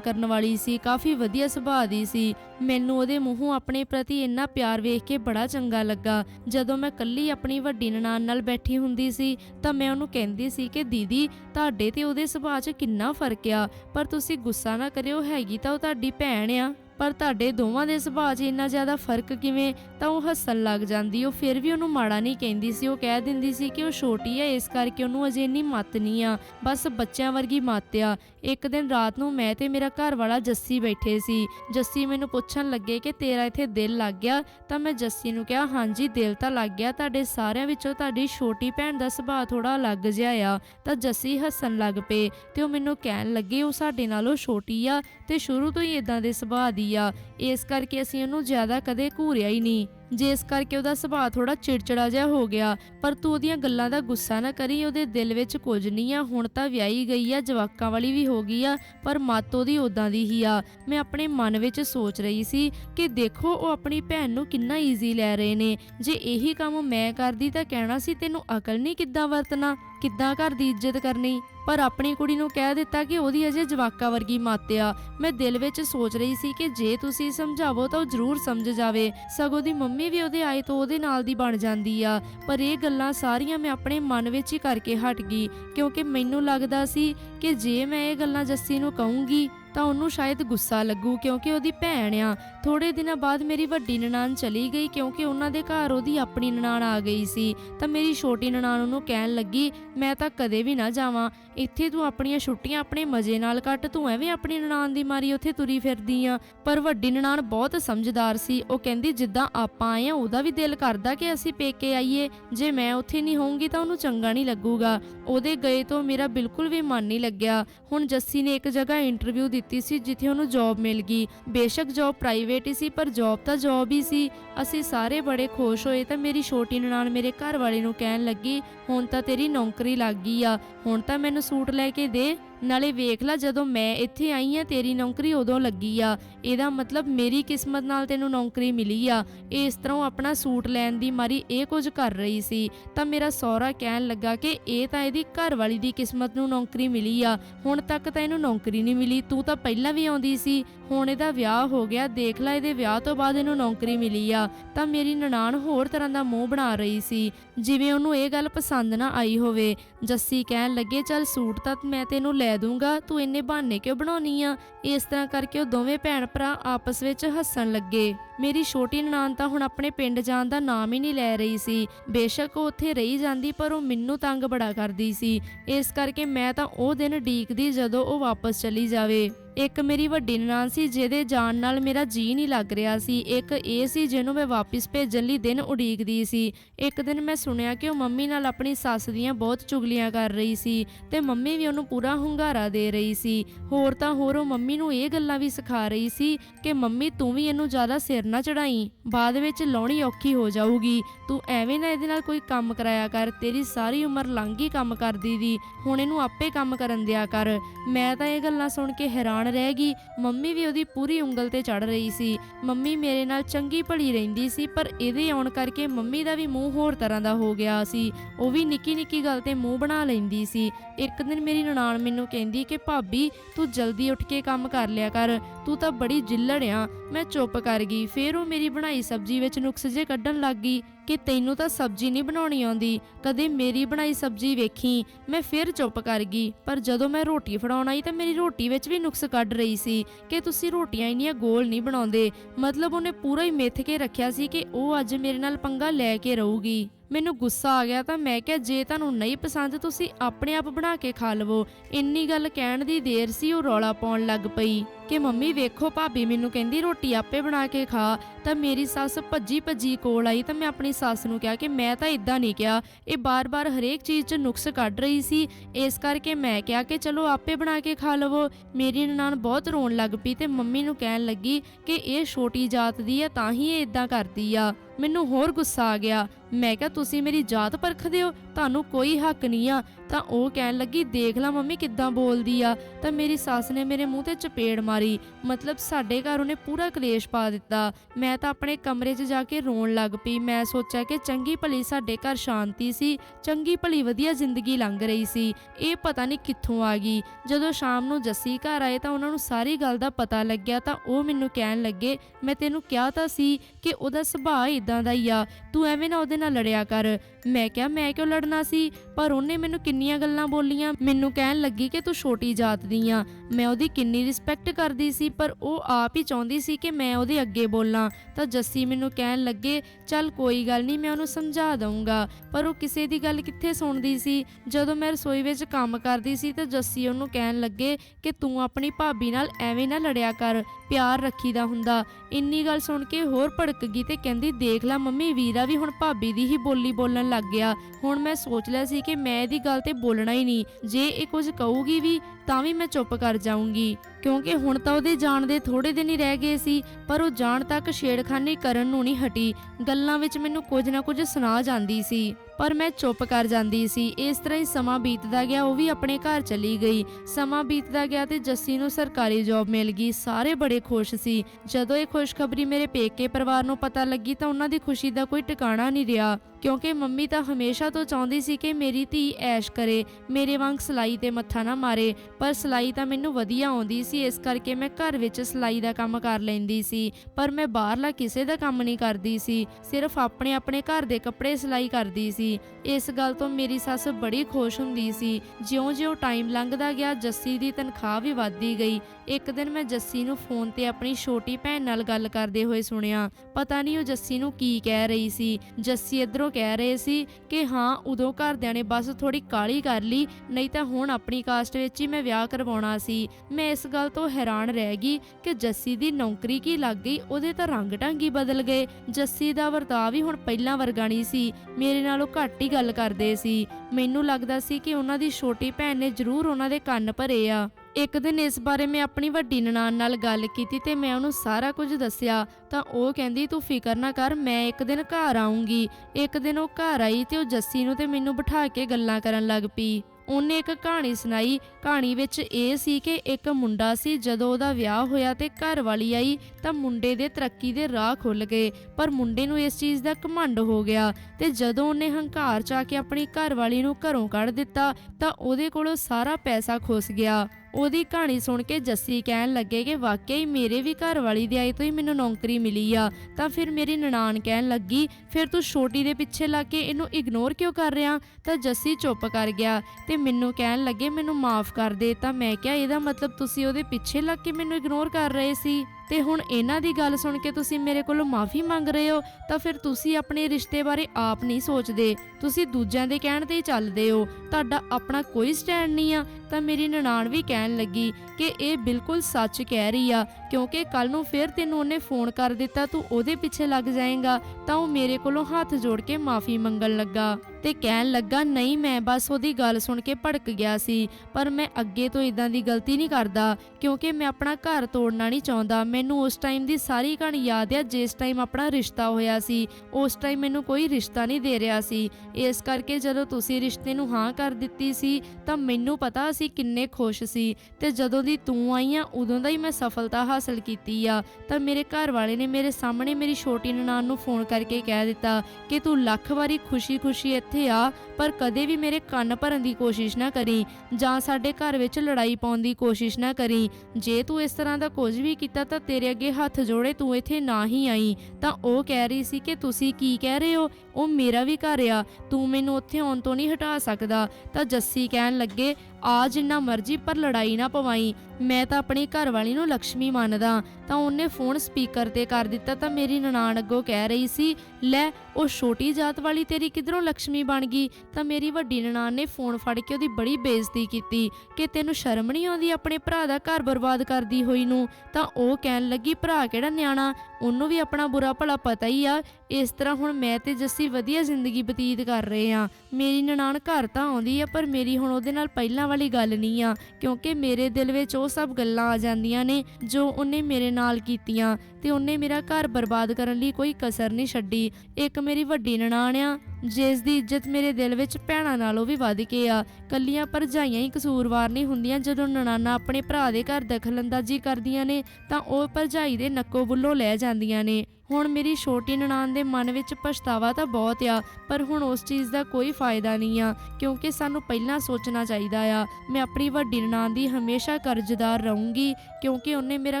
ਕਰਨ ਵਾਲੀ ਸੀ, ਕਾਫੀ ਵਧੀਆ ਸੁਭਾਅ ਦੀ ਸੀ। ਮੈਨੂੰ ਉਹਦੇ ਮੂੰਹੋਂ ਆਪਣੇ ਪ੍ਰਤੀ ਇੰਨਾ ਪਿਆਰ ਵੇਖ ਕੇ ਬੜਾ ਚੰਗਾ ਲੱਗਾ। ਜਦੋਂ ਮੈਂ ਕੱਲੀ ਆਪਣੀ ਵੱਡੀ ਨਨਾਣ ਨਾਲ ਬੈਠੀ ਹੁੰਦੀ ਸੀ, ਤਾਂ ਮੈਂ ਉਹਨੂੰ ਕਹਿੰਦੀ ਸੀ ਕਿ, ਦੀਦੀ, ਤੁਹਾਡੇ ਤੇ ਉਹਦੇ ਸੁਭਾਅ 'ਚ ਕਿੰਨਾ ਫ਼ਰਕ ਆ, ਪਰ ਤੁਸੀਂ ਗੁੱਸਾ ਨਾ ਕਰਿਓ, ਹੈਗੀ ਤਾਂ ਉਹ ਤੁਹਾਡੀ ਭੈਣ ਆ। ਪਰ ਤੁਹਾਡੇ ਦੋਵਾਂ ਦੇ ਸੁਭਾਅ 'ਚ ਇੰਨਾ ਜ਼ਿਆਦਾ ਫ਼ਰਕ ਕਿਵੇਂ? ਤਾਂ ਉਹ ਹੱਸਣ ਲੱਗ ਜਾਂਦੀ, ਉਹ ਫਿਰ ਵੀ ਉਹਨੂੰ ਮਾੜਾ ਨਹੀਂ ਕਹਿੰਦੀ ਸੀ, ਉਹ ਕਹਿ ਦਿੰਦੀ ਸੀ ਕਿ ਉਹ ਛੋਟੀ ਹੈ ਇਸ ਕਰਕੇ ਉਹਨੂੰ ਅਜੇ ਇੰਨੀ ਮੱਤ ਨਹੀਂ ਆ, ਬਸ ਬੱਚਿਆਂ ਵਰਗੀ ਮੱਤ ਆ। ਇੱਕ ਦਿਨ ਰਾਤ ਨੂੰ ਮੈਂ ਤੇ ਮੇਰਾ ਘਰ ਵਾਲਾ ਜੱਸੀ ਬੈਠੇ ਸੀ। ਜੱਸੀ ਮੈਨੂੰ ਪੁੱਛਣ ਲੱਗੇ ਕਿ ਤੇਰਾ ਇੱਥੇ ਦਿਲ ਲੱਗ ਗਿਆ? ਤਾਂ ਮੈਂ ਜੱਸੀ ਨੂੰ ਕਿਹਾ, ਹਾਂਜੀ, ਦਿਲ ਤਾਂ ਲੱਗ ਗਿਆ, ਤੁਹਾਡੇ ਸਾਰਿਆਂ ਵਿੱਚੋਂ ਤੁਹਾਡੀ ਛੋਟੀ ਭੈਣ ਦਾ ਸੁਭਾਅ ਥੋੜਾ ਅਲੱਗ ਜਿਹਾ ਆ। ਤਾਂ ਜੱਸੀ ਹੱਸਣ ਲੱਗ ਪਏ ਤੇ ਉਹ ਮੈਨੂੰ ਕਹਿਣ ਲੱਗੇ, ਉਹ ਸਾਡੇ ਨਾਲੋਂ ਛੋਟੀ ਆ ਤੇ ਸ਼ੁਰੂ ਤੋਂ ਹੀ ਇਦਾਂ ਦੇ ਸੁਭਾਅ ਦੀ ਆ। ਇਸ ਕਰਕੇ ਅਸੀਂ ਉਹਨੂੰ ਜ਼ਿਆਦਾ ਕਦੇ ਘੂਰਿਆ ਹੀ ਨਹੀਂ। ਜਿਸ ਕਰਕੇ ਉਹਦਾ ਸੁਭਾਅ ਥੋੜਾ ਚਿੜਚਿੜਾ ਜਿਹਾ ਹੋ ਗਿਆ। ਪਰ ਤੂੰ ਉਹਦੀਆਂ ਗੱਲਾਂ ਦਾ ਗੁੱਸਾ ਨਾ ਕਰੀ, ਉਹਦੇ ਦਿਲ ਵਿੱਚ ਕੁਝ ਨਹੀਂ ਆ। ਹੁਣ ਤਾਂ ਵਿਆਹੀ ਗਈ ਆ, ਜਵਾਕਾਂ ਵਾਲੀ ਵੀ ਹੋ ਗਈ ਆ, ਪਰ ਮੱਤ ਉਹਦੀ ਉਦਾਂ ਦੀ ਹੀ ਆ। ਮੈਂ ਆਪਣੇ ਮਨ ਵਿੱਚ ਸੋਚ ਰਹੀ ਸੀ ਕਿ ਦੇਖੋ, ਉਹ ਆਪਣੀ ਭੈਣ ਨੂੰ ਕਿੰਨਾ ਈਜ਼ੀ ਲੈ ਰਹੇ ਨੇ। ਜੇ ਇਹੀ ਕੰਮ ਮੈਂ ਕਰਦੀ ਤਾਂ ਕਹਿਣਾ ਸੀ, ਤੈਨੂੰ ਅਕਲ ਨਹੀਂ ਕਿੱਦਾਂ ਵਰਤਣਾ? ਕਿੱਦਾਂ ਘਰ ਦੀ ਇੱਜ਼ਤ ਕਰਨੀ? ਪਰ ਆਪਣੀ ਕੁੜੀ ਨੂੰ ਕਹਿ ਦਿੱਤਾ ਕਿ ਉਹਦੀ ਅਜੇ ਜਵਾਕਾ ਵਰਗੀ ਮੱਤ ਆ। ਮੈਂ ਦਿਲ ਵਿੱਚ ਸੋਚ ਰਹੀ ਸੀ ਕਿ ਜੇ ਤੁਸੀਂ ਸਮਝਾਵੋ ਤਾਂ ਉਹ ਜ਼ਰੂਰ ਸਮਝ ਜਾਵੇ। ਸਗੋਂ ਦੀ ਮੰਮੀ ਵੀ ਉਹਦੇ ਆਏ ਤੋਂ ਉਹਦੇ ਨਾਲ ਦੀ ਬਣ ਜਾਂਦੀ ਆ। ਪਰ ਇਹ ਗੱਲਾਂ ਸਾਰੀਆਂ ਮੈਂ ਆਪਣੇ ਮਨ ਵਿੱਚ ਹੀ ਕਰਕੇ ਹਟ ਗਈ, ਕਿਉਂਕਿ ਮੈਨੂੰ ਲੱਗਦਾ ਸੀ ਕਿ ਜੇ ਮੈਂ ਇਹ ਗੱਲਾਂ ਜੱਸੀ ਨੂੰ ਕਹੂੰਗੀ ਤਾਂ ਉਹਨੂੰ ਸ਼ਾਇਦ ਗੁੱਸਾ ਲੱਗੂ ਕਿਉਂਕਿ ਉਹਦੀ ਭੈਣ ਆ। ਥੋੜੇ ਦਿਨਾਂ ਬਾਅਦ ਮੇਰੀ ਵੱਡੀ ਨਨਾਣ ਚਲੀ ਗਈ ਕਿਉਂਕਿ ਉਹਨਾਂ ਦੇ ਘਰ ਉਹਦੀ ਆਪਣੀ ਨਨਾਣ ਆ ਗਈ ਸੀ। ਤਾਂ ਮੇਰੀ ਛੋਟੀ ਨਨਾਣ ਉਹਨੂੰ ਕਹਿਣ ਲੱਗੀ, ਮੈਂ ਤਾਂ ਕਦੇ ਵੀ ਨਾ ਜਾਵਾਂ। ਇੱਥੇ ਤੂੰ ਆਪਣੀਆਂ ਛੁੱਟੀਆਂ ਆਪਣੇ ਮਜ਼ੇ ਨਾਲ ਕੱਟ। ਤੂੰ ਐਵੇਂ ਆਪਣੀ ਨਨਾਣ ਦੀ ਮਾਰੀ ਉੱਥੇ ਤੁਰੀ ਫਿਰਦੀ ਆ। ਪਰ ਵੱਡੀ ਨਨਾਣ ਬਹੁਤ ਸਮਝਦਾਰ ਸੀ। ਉਹ ਕਹਿੰਦੀ, ਜਿੱਦਾਂ ਆਪਾਂ ਆਏ ਆ, ਉਹਦਾ ਵੀ ਦਿਲ ਕਰਦਾ ਕਿ ਅਸੀਂ ਪੇਕੇ ਆਈਏ। ਜੇ ਮੈਂ ਉੱਥੇ ਨਹੀਂ ਹੋਊਂਗੀ ਤਾਂ ਉਹਨੂੰ ਚੰਗਾ ਨਹੀਂ ਲੱਗੂਗਾ। ਉਹਦੇ ਗਏ ਤੋਂ ਮੇਰਾ ਬਿਲਕੁਲ ਵੀ ਮਨ ਨਹੀਂ ਲੱਗਿਆ। ਹੁਣ ਜੱਸੀ ਨੇ ਇੱਕ ਜਗ੍ਹਾ ਇੰਟਰਵਿਊ ਦਿੱਤੀ ਸੀ ਜਿੱਥੇ ਉਹਨੂੰ ਜੌਬ ਮਿਲ ਗਈ। ਬੇਸ਼ੱਕ ਜੌਬ ਪ੍ਰਾਈਵੇਟ ਹੀ ਸੀ, ਪਰ ਜੌਬ ਤਾਂ ਜੌਬ ਹੀ ਸੀ। ਅਸੀਂ ਸਾਰੇ ਬੜੇ ਖੁਸ਼ ਹੋਏ ਤਾਂ ਮੇਰੀ ਛੋਟੀ ਨਨਾਣ ਮੇਰੇ ਘਰ ਵਾਲੇ ਨੂੰ ਕਹਿਣ ਲੱਗੀ, ਹੁਣ ਤਾਂ ਤੇਰੀ ਨੌਕਰੀ ਲੱਗ ਗਈ ਆ, ਹੁਣ ਤਾਂ ਮੈਨੂੰ ਸੂਟ ਲੈ ਕੇ ਦੇ। ਨਾਲੇ ਵੇਖ ਲੈ ਜਦੋਂ ਮੈਂ ਇੱਥੇ ਆਈ ਆ, ਤੇਰੀ ਨੌਕਰੀ ਉਦੋਂ ਲੱਗੀ ਆ। ਇਹਦਾ ਮਤਲਬ ਮੇਰੀ ਕਿਸਮਤ ਨਾਲ ਤੈਨੂੰ ਨੌਕਰੀ ਮਿਲੀ ਆ। ਇਸ ਤਰ੍ਹਾਂ ਆਪਣਾ ਸੂਟ ਲੈਣ ਦੀ ਮਾਰੀ ਇਹ ਕੁਝ ਕਰ ਰਹੀ ਸੀ। ਤਾਂ ਮੇਰਾ ਸਹੁਰਾ ਕਹਿਣ ਲੱਗਾ ਕਿ ਇਹ ਤਾਂ ਇਹਦੀ ਘਰਵਾਲੀ ਦੀ ਕਿਸਮਤ ਨੂੰ ਨੌਕਰੀ ਮਿਲੀ ਆ। ਹੁਣ ਤੱਕ ਤਾਂ ਇਹਨੂੰ ਨੌਕਰੀ ਨਹੀਂ ਮਿਲੀ। ਤੂੰ ਤਾਂ ਪਹਿਲਾਂ ਵੀ ਆਉਂਦੀ ਸੀ। ਹੁਣ ਇਹਦਾ ਵਿਆਹ ਹੋ ਗਿਆ, ਦੇਖ ਲੈ ਇਹਦੇ ਵਿਆਹ ਤੋਂ ਬਾਅਦ ਇਹਨੂੰ ਨੌਕਰੀ ਮਿਲੀ ਆ। ਤਾਂ ਮੇਰੀ ਨਨਾਣ ਹੋਰ ਤਰ੍ਹਾਂ ਦਾ ਮੂੰਹ ਬਣਾ ਰਹੀ ਸੀ, ਜਿਵੇਂ ਉਹਨੂੰ ਇਹ ਗੱਲ ਪਸੰਦ ਨਾ ਆਈ ਹੋਵੇ। ਜੱਸੀ ਕਹਿਣ ਲੱਗੇ, ਚੱਲ ਸੂਟ ਤਾਂ ਮੈਂ ਤੈਨੂੰ ਲੈ ਦੂੰਗਾ, ਤੂੰ ਇੰਨੇ ਬਹਾਨੇ ਕਿਉਂ ਬਣਾਉਣੀ ਆ? ਇਸ ਤਰ੍ਹਾਂ ਕਰਕੇ ਉਹ ਦੋਵੇਂ ਭੈਣ ਭਰਾ ਆਪਸ ਵਿੱਚ ਹੱਸਣ ਲੱਗੇ। ਮੇਰੀ ਛੋਟੀ ਨਨਾਣ ਤਾਂ ਹੁਣ ਆਪਣੇ ਪਿੰਡ ਜਾਣ ਦਾ ਨਾਮ ਹੀ ਨਹੀਂ ਲੈ ਰਹੀ ਸੀ। ਬੇਸ਼ੱਕ ਉਹ ਉੱਥੇ ਰਹੀ ਜਾਂਦੀ, ਪਰ ਉਹ ਮੈਨੂੰ ਤੰਗ ਬੜਾ ਕਰਦੀ ਸੀ। ਇਸ ਕਰਕੇ ਮੈਂ ਤਾਂ ਉਹ ਦਿਨ ਢੀਕਦੀ ਜਦੋਂ ਉਹ ਵਾਪਸ ਚਲੀ ਜਾਵੇ। ਇੱਕ ਮੇਰੀ ਵੱਡੀ ਨਨਾਣ ਸੀ, ਜਿਹਦੇ ਜਾਣ ਨਾਲ ਮੇਰਾ ਜੀ ਨਹੀਂ ਲੱਗ ਰਿਹਾ ਸੀ। ਇੱਕ ਇਹ ਸੀ ਜਿਹਨੂੰ ਮੈਂ ਵਾਪਸ ਭੇਜਣ ਲਈ ਦਿਨ ਉਡੀਕਦੀ ਸੀ। ਇੱਕ ਦਿਨ ਮੈਂ ਸੁਣਿਆ ਕਿ ਉਹ ਮੰਮੀ ਨਾਲ ਆਪਣੀ ਸੱਸ ਦੀਆਂ ਬਹੁਤ ਚੁਗਲੀਆਂ ਕਰ ਰਹੀ ਸੀ ਤੇ ਮੰਮੀ ਵੀ ਉਹਨੂੰ ਪੂਰਾ ਹੁੰਗਾਰਾ ਦੇ ਰਹੀ ਸੀ। ਹੋਰ ਤਾਂ ਹੋਰ ਉਹ ਮੰਮੀ ਨੂੰ ਇਹ ਗੱਲਾਂ ਵੀ ਸਿਖਾ ਰਹੀ ਸੀ ਕਿ ਮੰਮੀ ਤੂੰ ਵੀ ਇਹਨੂੰ ਜ਼ਿਆਦਾ ਸਿਰ ਨਾ ਚੜਾਈ ਬਾਅਦ ਵਿੱਚ ਲਾਉਣੀ ਔਖੀ ਹੋ ਜਾਊਗੀ। ਤੂੰ ਐਵੇਂ ਨਾ ਇਹਦੇ ਨਾਲ ਕੋਈ ਕੰਮ ਕਰਾਇਆ ਕਰ, ਤੇਰੀ ਸਾਰੀ ਉਮਰ ਲੰਘੀ ਕੰਮ ਕਰਦੀ ਦੀ। ਹੁਣ ਇਹਨੂੰ ਆਪੇ ਕੰਮ ਕਰਨ ਦਿਆ ਕਰ। ਮੈਂ ਤਾਂ ਇਹ ਗੱਲਾਂ ਸੁਣ ਕੇ ਹੈਰਾਨ ਰਹਿ ਗਈ। ਮੰਮੀ ਵੀ ਉਹਦੀ ਪੂਰੀ ਉਂਗਲ ਤੇ ਚੜ ਰਹੀ ਸੀ। ਮੰਮੀ ਮੇਰੇ ਨਾਲ ਚੰਗੀ ਭਲੀ ਰਹਿੰਦੀ ਸੀ, ਪਰ ਇਹਦੇ ਆਉਣ ਕਰਕੇ ਮੰਮੀ ਦਾ ਵੀ ਮੂੰਹ ਹੋਰ ਤਰ੍ਹਾਂ ਦਾ ਹੋ ਗਿਆ ਸੀ। ਉਹ ਵੀ ਨਿੱਕੀ ਨਿੱਕੀ ਗੱਲ ਤੇ ਮੂੰਹ ਬਣਾ ਲੈਂਦੀ ਸੀ। ਇੱਕ ਦਿਨ ਮੇਰੀ ਨਨਾਣ ਮੈਨੂੰ ਕਹਿੰਦੀ ਕਿ, ਭਾਬੀ, ਤੂੰ ਜਲਦੀ ਉੱਠ ਕੇ ਕੰਮ ਕਰ ਲਿਆ ਕਰ। ਤੂੰ ਤਾਂ ਬੜੀ ਜਿੱਲੜ ਆ। ਮੈਂ ਚੁੱਪ ਕਰ ਗਈ, ਫੇਰ ਉਹ ਮੇਰੀ ਬਣਾਈ ਸਬਜ਼ੀ ਵਿੱਚ ਨੁਕਸ ਜੇ ਕੱਢਣ ਲੱਗ ਗਈ ਕਿ ਤੈਨੂੰ ਤਾਂ ਸਬਜ਼ੀ ਨਹੀਂ ਬਣਾਉਣੀ ਆਉਂਦੀ, ਕਦੇ ਮੇਰੀ ਬਣਾਈ ਸਬਜ਼ੀ ਵੇਖੀ, ਮੈਂ ਫਿਰ ਚੁੱਪ ਕਰ ਗਈ। ਪਰ ਜਦੋਂ ਮੈਂ ਰੋਟੀ ਫੜਾਉਣ ਆਈ ਤਾਂ ਮੇਰੀ ਰੋਟੀ ਵਿੱਚ ਵੀ ਨੁਕਸ ਕੱਢ ਰਹੀ ਸੀ ਕਿ ਤੁਸੀਂ ਰੋਟੀਆਂ ਇੰਨੀਆਂ ਗੋਲ ਨਹੀਂ ਬਣਾਉਂਦੇ। ਮਤਲਬ ਉਹਨੇ ਪੂਰਾ ਹੀ ਮਿੱਥ ਕੇ ਰੱਖਿਆ ਸੀ ਕਿ ਉਹ ਅੱਜ ਮੇਰੇ ਨਾਲ ਪੰਗਾ ਲੈ ਕੇ ਰਹੂਗੀ। ਮੈਨੂੰ ਗੁੱਸਾ ਆ ਗਿਆ ਤਾਂ ਮੈਂ ਕਿਹਾ, ਜੇ ਤੁਹਾਨੂੰ ਨਹੀਂ ਪਸੰਦ, ਤੁਸੀਂ ਆਪਣੇ ਆਪ ਬਣਾ ਕੇ ਖਾ ਲਵੋ। ਇੰਨੀ ਗੱਲ ਕਹਿਣ ਦੀ ਦੇਰ ਸੀ, ਉਹ ਰੌਲਾ ਪਾਉਣ ਲੱਗ ਪਈ। ਕਿ ਮੰਮੀ ਵੇਖੋ ਭਾਬੀ ਮੈਨੂੰ ਕਹਿੰਦੀ ਰੋਟੀ ਆਪੇ ਬਣਾ ਕੇ ਖਾ, ਤਾਂ ਮੇਰੀ ਸੱਸ ਭੱਜੀ ਭੱਜੀ ਕੋਲ ਆਈ, ਤਾਂ ਮੈਂ ਆਪਣੀ ਸੱਸ ਨੂੰ ਕਿਹਾ ਕਿ ਮੈਂ ਤਾਂ ਇਦਾਂ ਨਹੀਂ ਕਿਹਾ। ਇਹ ਬਾਰ-ਬਾਰ ਹਰੇਕ ਚੀਜ਼ 'ਚ ਨੁਕਸ ਕੱਢ ਰਹੀ ਸੀ। ਇਸ ਕਰਕੇ ਮੈਂ ਕਿਹਾ ਕਿ ਚਲੋ ਆਪੇ ਬਣਾ ਕੇ ਖਾ ਲਵੋ। ਮੇਰੀ ਨਨਾਣ ਬਹੁਤ ਰੋਣ ਲੱਗ ਪਈ ਤੇ ਮੰਮੀ ਨੂੰ ਕਹਿਣ ਲੱਗੀ ਕਿ ਇਹ ਛੋਟੀ ਜਾਤ ਦੀ ਆ, ਤਾਂ ਹੀ ਇਹ ਇਦਾਂ ਕਰਦੀ ਆ। ਮੈਨੂੰ ਹੋਰ ਗੁੱਸਾ ਆ ਗਿਆ। ਮੈਂ ਕਿਹਾ, ਤੁਸੀਂ ਮੇਰੀ ਜਾਤ ਪਰਖਦੇ ਹੋ? ਤੁਹਾਨੂੰ ਕੋਈ ਹੱਕ ਨਹੀਂ ਆ, ਤਾਂ ਉਹ ਕਹਿਣ ਲੱਗੀ, ਦੇਖ ਲੈ ਮੰਮੀ ਕਿੱਦਾਂ ਬੋਲਦੀ ਆ। ਤਾਂ ਮੇਰੀ ਸੱਸ ਨੇ ਮੇਰੇ ਮੂੰਹ ਤੇ ਚਪੇੜ ਮਾਰੀ। ਮਤਲਬ ਸਾਡੇ ਘਰ ਉਹਨੇ ਪੂਰਾ ਕਲੇਸ਼ ਪਾ ਦਿੱਤਾ। ਮੈਂ ਤਾਂ ਆਪਣੇ ਕਮਰੇ 'ਚ ਜਾ ਕੇ ਰੋਣ ਲੱਗ ਪਈ। ਮੈਂ ਸੋਚਿਆ ਕਿ ਚੰਗੀ ਭਲੀ ਸਾਡੇ ਘਰ ਸ਼ਾਂਤੀ ਸੀ। ਚੰਗੀ ਭਲੀ ਵਧੀਆ ਜ਼ਿੰਦਗੀ ਲੰਘ ਰਹੀ ਸੀ। ਇਹ ਪਤਾ ਨਹੀਂ ਕਿੱਥੋਂ ਆ ਗਈ। ਜਦੋਂ ਸ਼ਾਮ ਨੂੰ ਜੱਸੀ ਘਰ ਆਏ ਤਾਂ ਉਹਨਾਂ ਨੂੰ ਸਾਰੀ ਗੱਲ ਦਾ ਪਤਾ ਲੱਗਿਆ ਤਾਂ ਉਹ ਮੈਨੂੰ ਕਹਿਣ ਲੱਗੇ, ਮੈਂ ਤੈਨੂੰ ਕਿਹਾ ਤਾਂ ਸੀ ਕਿ ਉਹਦਾ ਸੁਭਾਅ ਇਦਾਂ ਦਾ ਹੀ ਆ। ਤੂੰ ਐਵੇਂ ਨਾ ਉਹਦੇ ਨਾਲ ਲੜਿਆ ਕਰ। ਮੈਂ ਕਿਹਾ, ਮੈਂ ਕਿਉਂ ਲੜ ਲੜਨਾ ਸੀ, ਪਰ ਉਹਨੇ ਮੈਨੂੰ ਕਿੰਨੀਆਂ ਗੱਲਾਂ ਬੋਲੀਆਂ। ਮੈਨੂੰ ਕਹਿਣ ਲੱਗੀ ਕਿ ਤੂੰ ਛੋਟੀ ਜਾਤ ਦੀ ਆ। ਮੈਂ ਉਹਦੀ ਕਿੰਨੀ ਰਿਸਪੈਕਟ ਕਰਦੀ ਸੀ, ਪਰ ਉਹ ਆਪ ਹੀ ਚਾਹੁੰਦੀ ਸੀ ਕਿ ਮੈਂ ਉਹਦੇ ਅੱਗੇ ਬੋਲਾਂ। ਤਾਂ ਜੱਸੀ ਮੈਨੂੰ ਕਹਿਣ ਲੱਗੇ, ਚੱਲ ਕੋਈ ਗੱਲ ਨਹੀਂ, ਮੈਂ ਉਹਨੂੰ ਸਮਝਾ ਦਊਂਗਾ। ਪਰ ਉਹ ਕਿਸੇ ਦੀ ਗੱਲ ਕਿੱਥੇ ਸੁਣਦੀ ਸੀ? ਜਦੋਂ ਮੈਂ ਰਸੋਈ ਵਿੱਚ ਕੰਮ ਕਰਦੀ ਸੀ, ਤਾਂ ਜੱਸੀ ਉਹਨੂੰ ਕਹਿਣ ਲੱਗੇ ਕਿ ਤੂੰ ਆਪਣੀ ਭਾਬੀ ਨਾਲ ਐਵੇਂ ਨਾ ਲੜਿਆ ਕਰ। ਪਿਆਰ ਰੱਖੀਦਾ ਹੁੰਦਾ। ਇੰਨੀ ਗੱਲ ਸੁਣ ਕੇ ਹੋਰ ਭੜਕ ਗਈ ਤੇ ਕਹਿੰਦੀ, ਦੇਖ ਲੈ ਮੰਮੀ, ਵੀਰਾ ਵੀ ਹੁਣ ਭਾਬੀ ਦੀ ਹੀ ਬੋਲੀ ਬੋਲਣ ਲੱਗ ਗਿਆ। ਹੁਣ ਮੈਂ ਸੋਚ ਲਿਆ ਸੀ ਕਿ ਮੈਂ ਇਹਦੀ ਗੱਲ ਤੇ ਬੋਲਣਾ ਹੀ ਨਹੀਂ। ਜੇ ਇਹ ਕੁਝ ਕਹੂਗੀ ਵੀ, ਤਾਂ ਵੀ ਮੈਂ ਚੁੱਪ ਕਰ ਜਾਊਂਗੀ। ਕਿਉਂਕਿ ਹੁਣ ਤਾਂ ਉਹਦੇ ਜਾਣ ਦੇ ਥੋੜੇ ਦਿਨ ਹੀ ਰਹਿ ਗਏ ਸੀ, ਪਰ ਉਹ ਜਾਣ ਤੱਕ ਛੇੜਖਾਨੀ ਕਰਨ ਨੂੰ ਨਹੀਂ ਹਟੀ। ਗੱਲਾਂ ਵਿੱਚ ਮੈਨੂੰ ਕੁਝ ਨਾ ਕੁਝ ਸੁਣਾ ਜਾਂਦੀ ਸੀ, ਪਰ ਮੈਂ ਚੁੱਪ ਕਰ ਜਾਂਦੀ ਸੀ। ਇਸ ਤਰ੍ਹਾਂ ਹੀ ਸਮਾਂ ਬੀਤਦਾ ਗਿਆ, ਉਹ ਵੀ ਆਪਣੇ ਘਰ ਚਲੀ ਗਈ। ਸਮਾਂ ਬੀਤਦਾ ਗਿਆ ਤੇ ਜੱਸੀ ਨੂੰ ਸਰਕਾਰੀ ਜੌਬ ਮਿਲ ਗਈ। ਸਾਰੇ ਬੜੇ ਖੁਸ਼ ਸੀ। ਜਦੋਂ ਇਹ ਖੁਸ਼ਖਬਰੀ ਮੇਰੇ ਪੇਕੇ ਪਰਿਵਾਰ ਨੂੰ ਪਤਾ ਲੱਗੀ ਤਾਂ ਉਹਨਾਂ ਦੀ ਖੁਸ਼ੀ ਦਾ ਕੋਈ ਟਿਕਾਣਾ ਨਹੀਂ ਰਿਹਾ। ਕਿਉਂਕਿ ਮੰਮੀ ਤਾਂ ਹਮੇਸ਼ਾ ਤੋਂ ਚਾਹੁੰਦੀ ਸੀ ਕਿ ਮੇਰੀ ਧੀ ਐਸ਼ ਕਰੇ, ਮੇਰੇ ਵਾਂਗ ਸਲਾਈ ਤੇ ਮੱਥਾ ਨਾ ਮਾਰੇ, ਪਰ ਸਲਾਈ ਤਾਂ ਮੈਨੂੰ ਵਧੀਆ ਆਉਂਦੀ ਸੀ, ਇਸ ਕਰਕੇ ਮੈਂ ਘਰ ਵਿੱਚ ਸਲਾਈ ਦਾ ਕੰਮ ਕਰ ਲੈਂਦੀ ਸੀ, ਪਰ ਮੈਂ ਬਾਹਰਲਾ ਕਿਸੇ ਦਾ ਕੰਮ ਨਹੀਂ ਕਰਦੀ ਸੀ, ਸਿਰਫ ਆਪਣੇ ਆਪਣੇ ਘਰ ਦੇ ਕੱਪੜੇ ਸਲਾਈ ਕਰਦੀ ਸੀ। ਇਸ ਗੱਲ ਤੋਂ ਮੇਰੀ ਸੱਸ ਬੜੀ ਖੁਸ਼ ਹੁੰਦੀ ਸੀ, ਜਿਉਂ-ਜਿਉਂ ਟਾਈਮ ਲੰਘਦਾ ਗਿਆ, ਜੱਸੀ ਦੀ ਤਨਖਾਹ ਵੀ ਵੱਧਦੀ ਗਈ। ਇੱਕ ਦਿਨ ਮੈਂ ਜੱਸੀ ਨੂੰ ਫੋਨ ਤੇ ਆਪਣੀ ਛੋਟੀ ਭੈਣ ਨਾਲ ਗੱਲ ਕਰਦੇ ਹੋਏ ਸੁਣਿਆ, ਪਤਾ ਨਹੀਂ ਉਹ ਜੱਸੀ ਨੂੰ ਕੀ ਕਹਿ ਰਹੀ ਸੀ। ਜੱਸੀ ਇਧਰੋਂ ਕਹਿ ਰਹੇ ਸੀ ਕਿ ਹਾਂ, ਉਦੋਂ ਘਰਦਿਆਂ ਨੇ ਬਸ ਥੋੜੀ ਕਾਲੀ ਕਰ ਲਈ, ਨਹੀਂ ਤਾਂ ਹੁਣ ਆਪਣੀ ਕਾਸਟ ਵਿੱਚ ਹੀ ਮੈਂ ਵਿਆਹ ਕਰਵਾਉਣਾ ਸੀ। ਮੈਂ ਇਸ ਗੱਲ ਤੋਂ ਹੈਰਾਨ ਰਹਿ ਗਈ ਕਿ ਜੱਸੀ ਦੀ ਨੌਕਰੀ ਕੀ ਲੱਗ ਗਈ, ਉਹਦੇ ਤਾਂ ਰੰਗ ਢੰਗ ਹੀ ਬਦਲ ਗਏ। ਜੱਸੀ ਦਾ ਵਰਤਾਅ ਵੀ ਹੁਣ ਪਹਿਲਾਂ ਵਰਗਾ ਨਹੀਂ ਸੀ, ਮੇਰੇ ਨਾਲੋਂ ਘੱਟ ਹੀ ਗੱਲ ਕਰਦੇ ਸੀ। ਮੈਨੂੰ ਲੱਗਦਾ ਸੀ ਕਿ ਉਹਨਾਂ ਦੀ ਛੋਟੀ ਭੈਣ ਨੇ ਜ਼ਰੂਰ ਉਹਨਾਂ ਦੇ ਕੰਨ ਭਰੇ ਆ। ਇੱਕ ਦਿਨ ਇਸ ਬਾਰੇ ਮੈਂ ਆਪਣੀ ਵੱਡੀ ਨਨਾਣ ਨਾਲ ਗੱਲ ਕੀਤੀ ਤੇ ਮੈਂ ਉਹਨੂੰ ਸਾਰਾ ਕੁਝ ਦੱਸਿਆ, ਤਾਂ ਉਹ ਕਹਿੰਦੀ, ਤੂੰ ਫਿਕਰ ਨਾ ਕਰ, ਮੈਂ ਇੱਕ ਦਿਨ ਘਰ ਆਉਂਗੀ ਇੱਕ ਦਿਨ ਉਹ ਘਰ ਆਈ ਤੇ ਉਹ ਜੱਸੀ ਨੂੰ ਤੇ ਮੈਨੂੰ ਬਿਠਾ ਕੇ ਗੱਲਾਂ ਕਰਨ ਲੱਗ ਪਈ। ਉਹਨੇ ਇੱਕ ਕਹਾਣੀ ਸੁਣਾਈ। ਕਹਾਣੀ ਵਿੱਚ ਇਹ ਸੀ ਕਿ ਇੱਕ ਮੁੰਡਾ ਸੀ, ਜਦੋਂ ਉਹਦਾ ਵਿਆਹ ਹੋਇਆ ਤੇ ਘਰ ਵਾਲੀ ਆਈ, ਤਾਂ ਮੁੰਡੇ ਦੇ ਤਰੱਕੀ ਦੇ ਰਾਹ ਖੁੱਲ ਗਏ, ਪਰ ਮੁੰਡੇ ਨੂੰ ਇਸ ਚੀਜ਼ ਦਾ ਘਮੰਡ ਹੋ ਗਿਆ ਤੇ ਜਦੋਂ ਉਹਨੇ ਹੰਕਾਰ ਚ ਆ ਕੇ ਆਪਣੀ ਘਰ ਵਾਲੀ ਨੂੰ ਘਰੋਂ ਕੱਢ ਦਿੱਤਾ, ਤਾਂ ਉਹਦੇ ਕੋਲੋਂ ਸਾਰਾ ਪੈਸਾ ਖੁੱਸ ਗਿਆ। ਉਹਦੀ ਕਹਾਣੀ ਸੁਣ ਕੇ ਜੱਸੀ ਕਹਿਣ ਲੱਗੇ ਕਿ ਵਾਕਈ ਮੇਰੇ ਵੀ ਘਰ ਵਾਲੀ ਦੀ ਆਈ ਤੋਂ ਹੀ ਮੈਨੂੰ ਨੌਕਰੀ ਮਿਲੀ ਆ। ਤਾਂ ਫਿਰ ਮੇਰੀ ਨਨਾਣ ਕਹਿਣ ਲੱਗੀ, ਫਿਰ ਤੂੰ ਛੋਟੀ ਦੇ ਪਿੱਛੇ ਲੱਗ ਕੇ ਇਹਨੂੰ ਇਗਨੋਰ ਕਿਉਂ ਕਰ ਰਿਹਾ? ਤਾਂ ਜੱਸੀ ਚੁੱਪ ਕਰ ਗਿਆ ਤੇ ਮੈਨੂੰ ਕਹਿਣ ਲੱਗੇ, ਮੈਨੂੰ ਮਾਫ ਕਰ ਦੇ। ਤਾਂ ਮੈਂ ਕਿਹਾ, ਇਹਦਾ ਮਤਲਬ ਤੁਸੀਂ ਉਹਦੇ ਪਿੱਛੇ ਲੱਗ ਕੇ ਮੈਨੂੰ ਇਗਨੋਰ ਕਰ ਰਹੇ ਸੀ? ਤੇ ਹੁਣ ਇਹਨਾਂ ਦੀ ਗੱਲ ਸੁਣ ਕੇ ਤੁਸੀਂ ਮੇਰੇ ਕੋਲੋਂ ਮਾਫੀ ਮੰਗ ਰਹੇ ਹੋ, ਤਾਂ ਫਿਰ ਤੁਸੀਂ ਆਪਣੇ ਰਿਸ਼ਤੇ ਬਾਰੇ ਆਪ ਨਹੀਂ ਸੋਚਦੇ। ਤੁਸੀਂ ਦੂਜਿਆਂ ਦੇ ਕਹਿਣ ਤੇ ਹੀ ਚੱਲਦੇ ਹੋ। ਤੁਹਾਡਾ ਆਪਣਾ ਕੋਈ ਸਟੈਂਡ ਨਹੀਂ ਆ। ਤਾਂ ਮੇਰੀ ਨਨਾਣ ਵੀ ਕਹਿਣ ਲੱਗੀ ਕਿ ਇਹ ਬਿਲਕੁਲ ਸੱਚ ਕਹਿ ਰਹੀ ਆ, ਕਿਉਂਕਿ ਕੱਲ ਨੂੰ ਫਿਰ ਤੈਨੂੰ ਉਹਨੇ ਫੋਨ ਕਰ ਦਿੱਤਾ, ਤੂੰ ਉਹਦੇ ਪਿੱਛੇ ਲੱਗ ਜਾਏਗਾ। ਤਾਂ ਉਹ ਮੇਰੇ ਕੋਲੋਂ ਹੱਥ ਜੋੜ ਕੇ ਮਾਫੀ ਮੰਗਣ ਲੱਗਾ। ਤੇ ਕਹਿਣ ਲੱਗਾ, ਨਹੀਂ, ਮੈਂ ਬਸ ਉਹਦੀ ਗੱਲ ਸੁਣ ਕੇ ਭੜਕ ਗਿਆ ਸੀ, ਪਰ ਮੈਂ ਅੱਗੇ ਤੋਂ ਇਦਾਂ ਦੀ ਗਲਤੀ ਨਹੀਂ ਕਰਦਾ, ਕਿਉਂਕਿ ਮੈਂ ਆਪਣਾ ਘਰ ਤੋੜਨਾ ਨਹੀਂ ਚਾਹੁੰਦਾ। ਮੈਨੂੰ ਉਸ ਟਾਈਮ ਦੀ ਸਾਰੀ ਕਹਾਣੀ ਯਾਦ ਆ, ਜਿਸ ਟਾਈਮ ਆਪਣਾ ਰਿਸ਼ਤਾ ਹੋਇਆ ਸੀ, ਉਸ ਟਾਈਮ ਮੈਨੂੰ ਕੋਈ ਰਿਸ਼ਤਾ ਨਹੀਂ ਦੇ ਰਿਹਾ ਸੀ। ਇਸ ਕਰਕੇ ਜਦੋਂ ਤੁਸੀਂ ਰਿਸ਼ਤੇ ਨੂੰ ਹਾਂ ਕਰ ਦਿੱਤੀ ਸੀ, ਤਾਂ ਮੈਨੂੰ ਪਤਾ ਅਸੀਂ ਕਿੰਨੇ ਖੁਸ਼ ਸੀ ਤੇ ਜਦੋਂ ਦੀ ਤੂੰ ਆਈ ਆ, ਉਦੋਂ ਦਾ ਹੀ ਮੈਂ ਸਫਲਤਾ ਹਾਸਲ ਕੀਤੀ ਆ। ਤਾਂ ਮੇਰੇ ਘਰ ਵਾਲੇ ਨੇ ਮੇਰੇ ਸਾਹਮਣੇ ਮੇਰੀ ਛੋਟੀ ਨਨਾਣ ਨੂੰ ਫੋਨ ਕਰਕੇ ਕਹਿ ਦਿੱਤਾ ਕਿ ਤੂੰ ਲੱਖ ਵਾਰੀ ਖੁਸ਼ੀ-ਖੁਸ਼ੀ ਇੱਥੇ ਆ, ਪਰ ਕਦੇ ਵੀ ਮੇਰੇ ਕੰਨ ਭਰਨ ਦੀ ਕੋਸ਼ਿਸ਼ ਨਾ ਕਰੀ, ਜਾਂ ਸਾਡੇ ਘਰ ਵਿੱਚ ਲੜਾਈ ਪਾਉਣ ਦੀ ਕੋਸ਼ਿਸ਼ ਨਾ ਕਰੀ। ਜੇ ਤੂੰ ਇਸ ਤਰ੍ਹਾਂ ਦਾ ਕੁਝ ਵੀ ਕੀਤਾ ਤਾਂ ਤੇਰੇ ਅੱਗੇ ਹੱਥ ਜੋੜੇ ਤੂੰ ਇੱਥੇ ਨਾ ਹੀ ਆਈ। ਤਾਂ ਉਹ ਕਹਿ ਰਹੀ ਸੀ ਕਿ ਤੁਸੀਂ ਕੀ ਕਹਿ ਰਹੇ ਹੋ? ਉਹ ਮੇਰਾ ਵੀ ਘਰ ਆ, ਤੂੰ ਮੈਨੂੰ ਉੱਥੇ ਆਉਣ ਤੋਂ ਨਹੀਂ ਹਟਾ ਸਕਦਾ। ਤਾਂ ਜੱਸੀ ਕਹਿਣ ਲੱਗੇ ਆ ਜਿੰਨਾ ਮਰਜ਼ੀ ਪਰ ਲੜਾਈ ਨਾ ਪਵਾਈ। ਮੈਂ ਤਾਂ ਆਪਣੀ ਘਰ ਵਾਲੀ ਨੂੰ ਲక్ష్ਮੀ ਮੰਨਦਾ। ਤਾਂ ਉਹਨੇ ਫੋਨ ਸਪੀਕਰ ਤੇ ਕਰ ਦਿੱਤਾ ਤਾਂ ਮੇਰੀ ਨਨਾਣ ਅੱਗੋਂ ਕਹਿ ਰਹੀ ਸੀ, ਲੈ, ਉਹ ਛੋਟੀ ਜਾਤ ਵਾਲੀ ਤੇਰੀ ਕਿਧਰੋਂ ਲక్ష్ਮੀ ਬਣ ਗਈ? ਤਾਂ ਮੇਰੀ ਵੱਡੀ ਨਨਾਣ ਨੇ ਫੋਨ ਫੜ ਕੇ ਉਹਦੀ ਬੜੀ ਬੇਇੱਜ਼ਤੀ ਕੀਤੀ ਕਿ ਤੈਨੂੰ ਸ਼ਰਮ ਨਹੀਂ ਆਉਂਦੀ ਆਪਣੇ ਭਰਾ ਦਾ ਘਰ ਬਰਬਾਦ ਕਰਦੀ ਹੋਈ ਨੂੰ? ਤਾਂ ਉਹ ਕਹਿਣ ਲੱਗੀ, ਭਰਾ ਕਿਹੜਾ ਨਿਆਣਾ? ਉਹਨੂੰ ਵੀ ਆਪਣਾ ਬੁਰਾ ਭਲਾ ਪਤਾ ਹੀ ਆ। ਇਸ ਤਰ੍ਹਾਂ ਹੁਣ ਮੈਂ ਤੇ ਜੱਸੀ ਵਧੀਆ ਜ਼ਿੰਦਗੀ ਬਤੀਤ ਕਰ ਰਹੇ ਆ ਮੇਰੀ ਨਨਾਣ ਘਰ ਤਾਂ ਆਉਂਦੀ ਆ, ਪਰ ਮੇਰੀ ਹੁਣ ਉਹਦੇ ਨਾਲ ਪਹਿਲਾਂ ਵਾਲੀ ਗੱਲ ਨਹੀਂ ਆ, ਕਿਉਂਕਿ ਮੇਰੇ ਦਿਲ ਵਿੱਚ ਉਹ ਸਭ ਗੱਲਾਂ ਆ ਜਾਂਦੀਆਂ ਨੇ ਜੋ ਉਹਨੇ ਮੇਰੇ ਨਾਲ ਕੀਤੀਆਂ ਤੇ ਉਹਨੇ ਮੇਰਾ ਘਰ ਬਰਬਾਦ ਕਰਨ ਲਈ ਕੋਈ ਕਸਰ ਨਹੀਂ ਛੱਡੀ। ਇੱਕ ਮੇਰੀ ਵੱਡੀ ਨਨਾਣ ਆ, ਜਿਸ ਦੀ ਇੱਜ਼ਤ ਮੇਰੇ ਦਿਲ ਵਿੱਚ ਭੈਣਾਂ ਨਾਲੋਂ ਵੀ ਵੱਧ ਕੇ ਆ। ਕੱਲੀਆਂ ਭਰਜਾਈਆਂ ਹੀ ਕਸੂਰਵਾਰ ਨਹੀਂ ਹੁੰਦੀਆਂ, ਜਦੋਂ ਨਨਾਨਾ ਆਪਣੇ ਭਰਾ ਦੇ ਘਰ ਦਖਲਅੰਦਾਜ਼ੀ ਕਰਦੀਆਂ ਨੇ, ਤਾਂ ਉਹ ਭਰਜਾਈ ਦੇ ਨੱਕੋ ਬੁੱਲੋਂ ਲੈ ਜਾਂਦੀਆਂ ਨੇ। ਹੁਣ ਮੇਰੀ ਛੋਟੀ ਨਨਾਣ ਦੇ ਮਨ ਵਿੱਚ ਪਛਤਾਵਾ ਤਾਂ ਬਹੁਤ ਆ, ਪਰ ਹੁਣ ਉਸ ਚੀਜ਼ ਦਾ ਕੋਈ ਫਾਇਦਾ ਨਹੀਂ ਆ, ਕਿਉਂਕਿ ਸਾਨੂੰ ਪਹਿਲਾਂ ਸੋਚਣਾ ਚਾਹੀਦਾ ਆ, ਮੈਂ ਆਪਣੀ ਵੱਡੀ ਨਨਾਣ ਦੀ ਹਮੇਸ਼ਾ ਕਰਜ਼ਦਾਰ ਰਹੂੰਗੀ, ਕਿਉਂਕਿ ਉਹਨੇ ਮੇਰਾ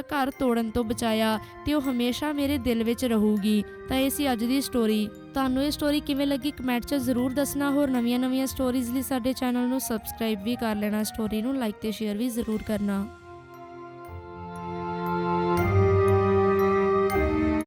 ਘਰ ਤੋੜਨ ਤੋਂ ਬਚਾਇਆ ਤੇ ਉਹ ਹਮੇਸ਼ਾ ਮੇਰੇ ਦਿਲ ਵਿੱਚ ਰਹੂਗੀ। ਤਾਂ ਇਹ ਸੀ ਅੱਜ ਦੀ ਸਟੋਰੀ ਤੁਹਾਨੂੰ ਇਹ ਸਟੋਰੀ ਕਿਵੇਂ ਲੱਗੀ ਕਮੈਂਟ 'ਚ ਜ਼ਰੂਰ ਦੱਸਣਾ, ਹੋਰ ਨਵੀਆਂ-ਨਵੀਆਂ ਸਟੋਰੀਜ਼ ਲਈ ਸਾਡੇ ਚੈਨਲ ਨੂੰ ਸਬਸਕ੍ਰਾਈਬ ਵੀ ਕਰ ਲੈਣਾ ਸਟੋਰੀ ਨੂੰ ਲਾਈਕ ਤੇ ਸ਼ੇਅਰ ਵੀ ਜ਼ਰੂਰ ਕਰਨਾ।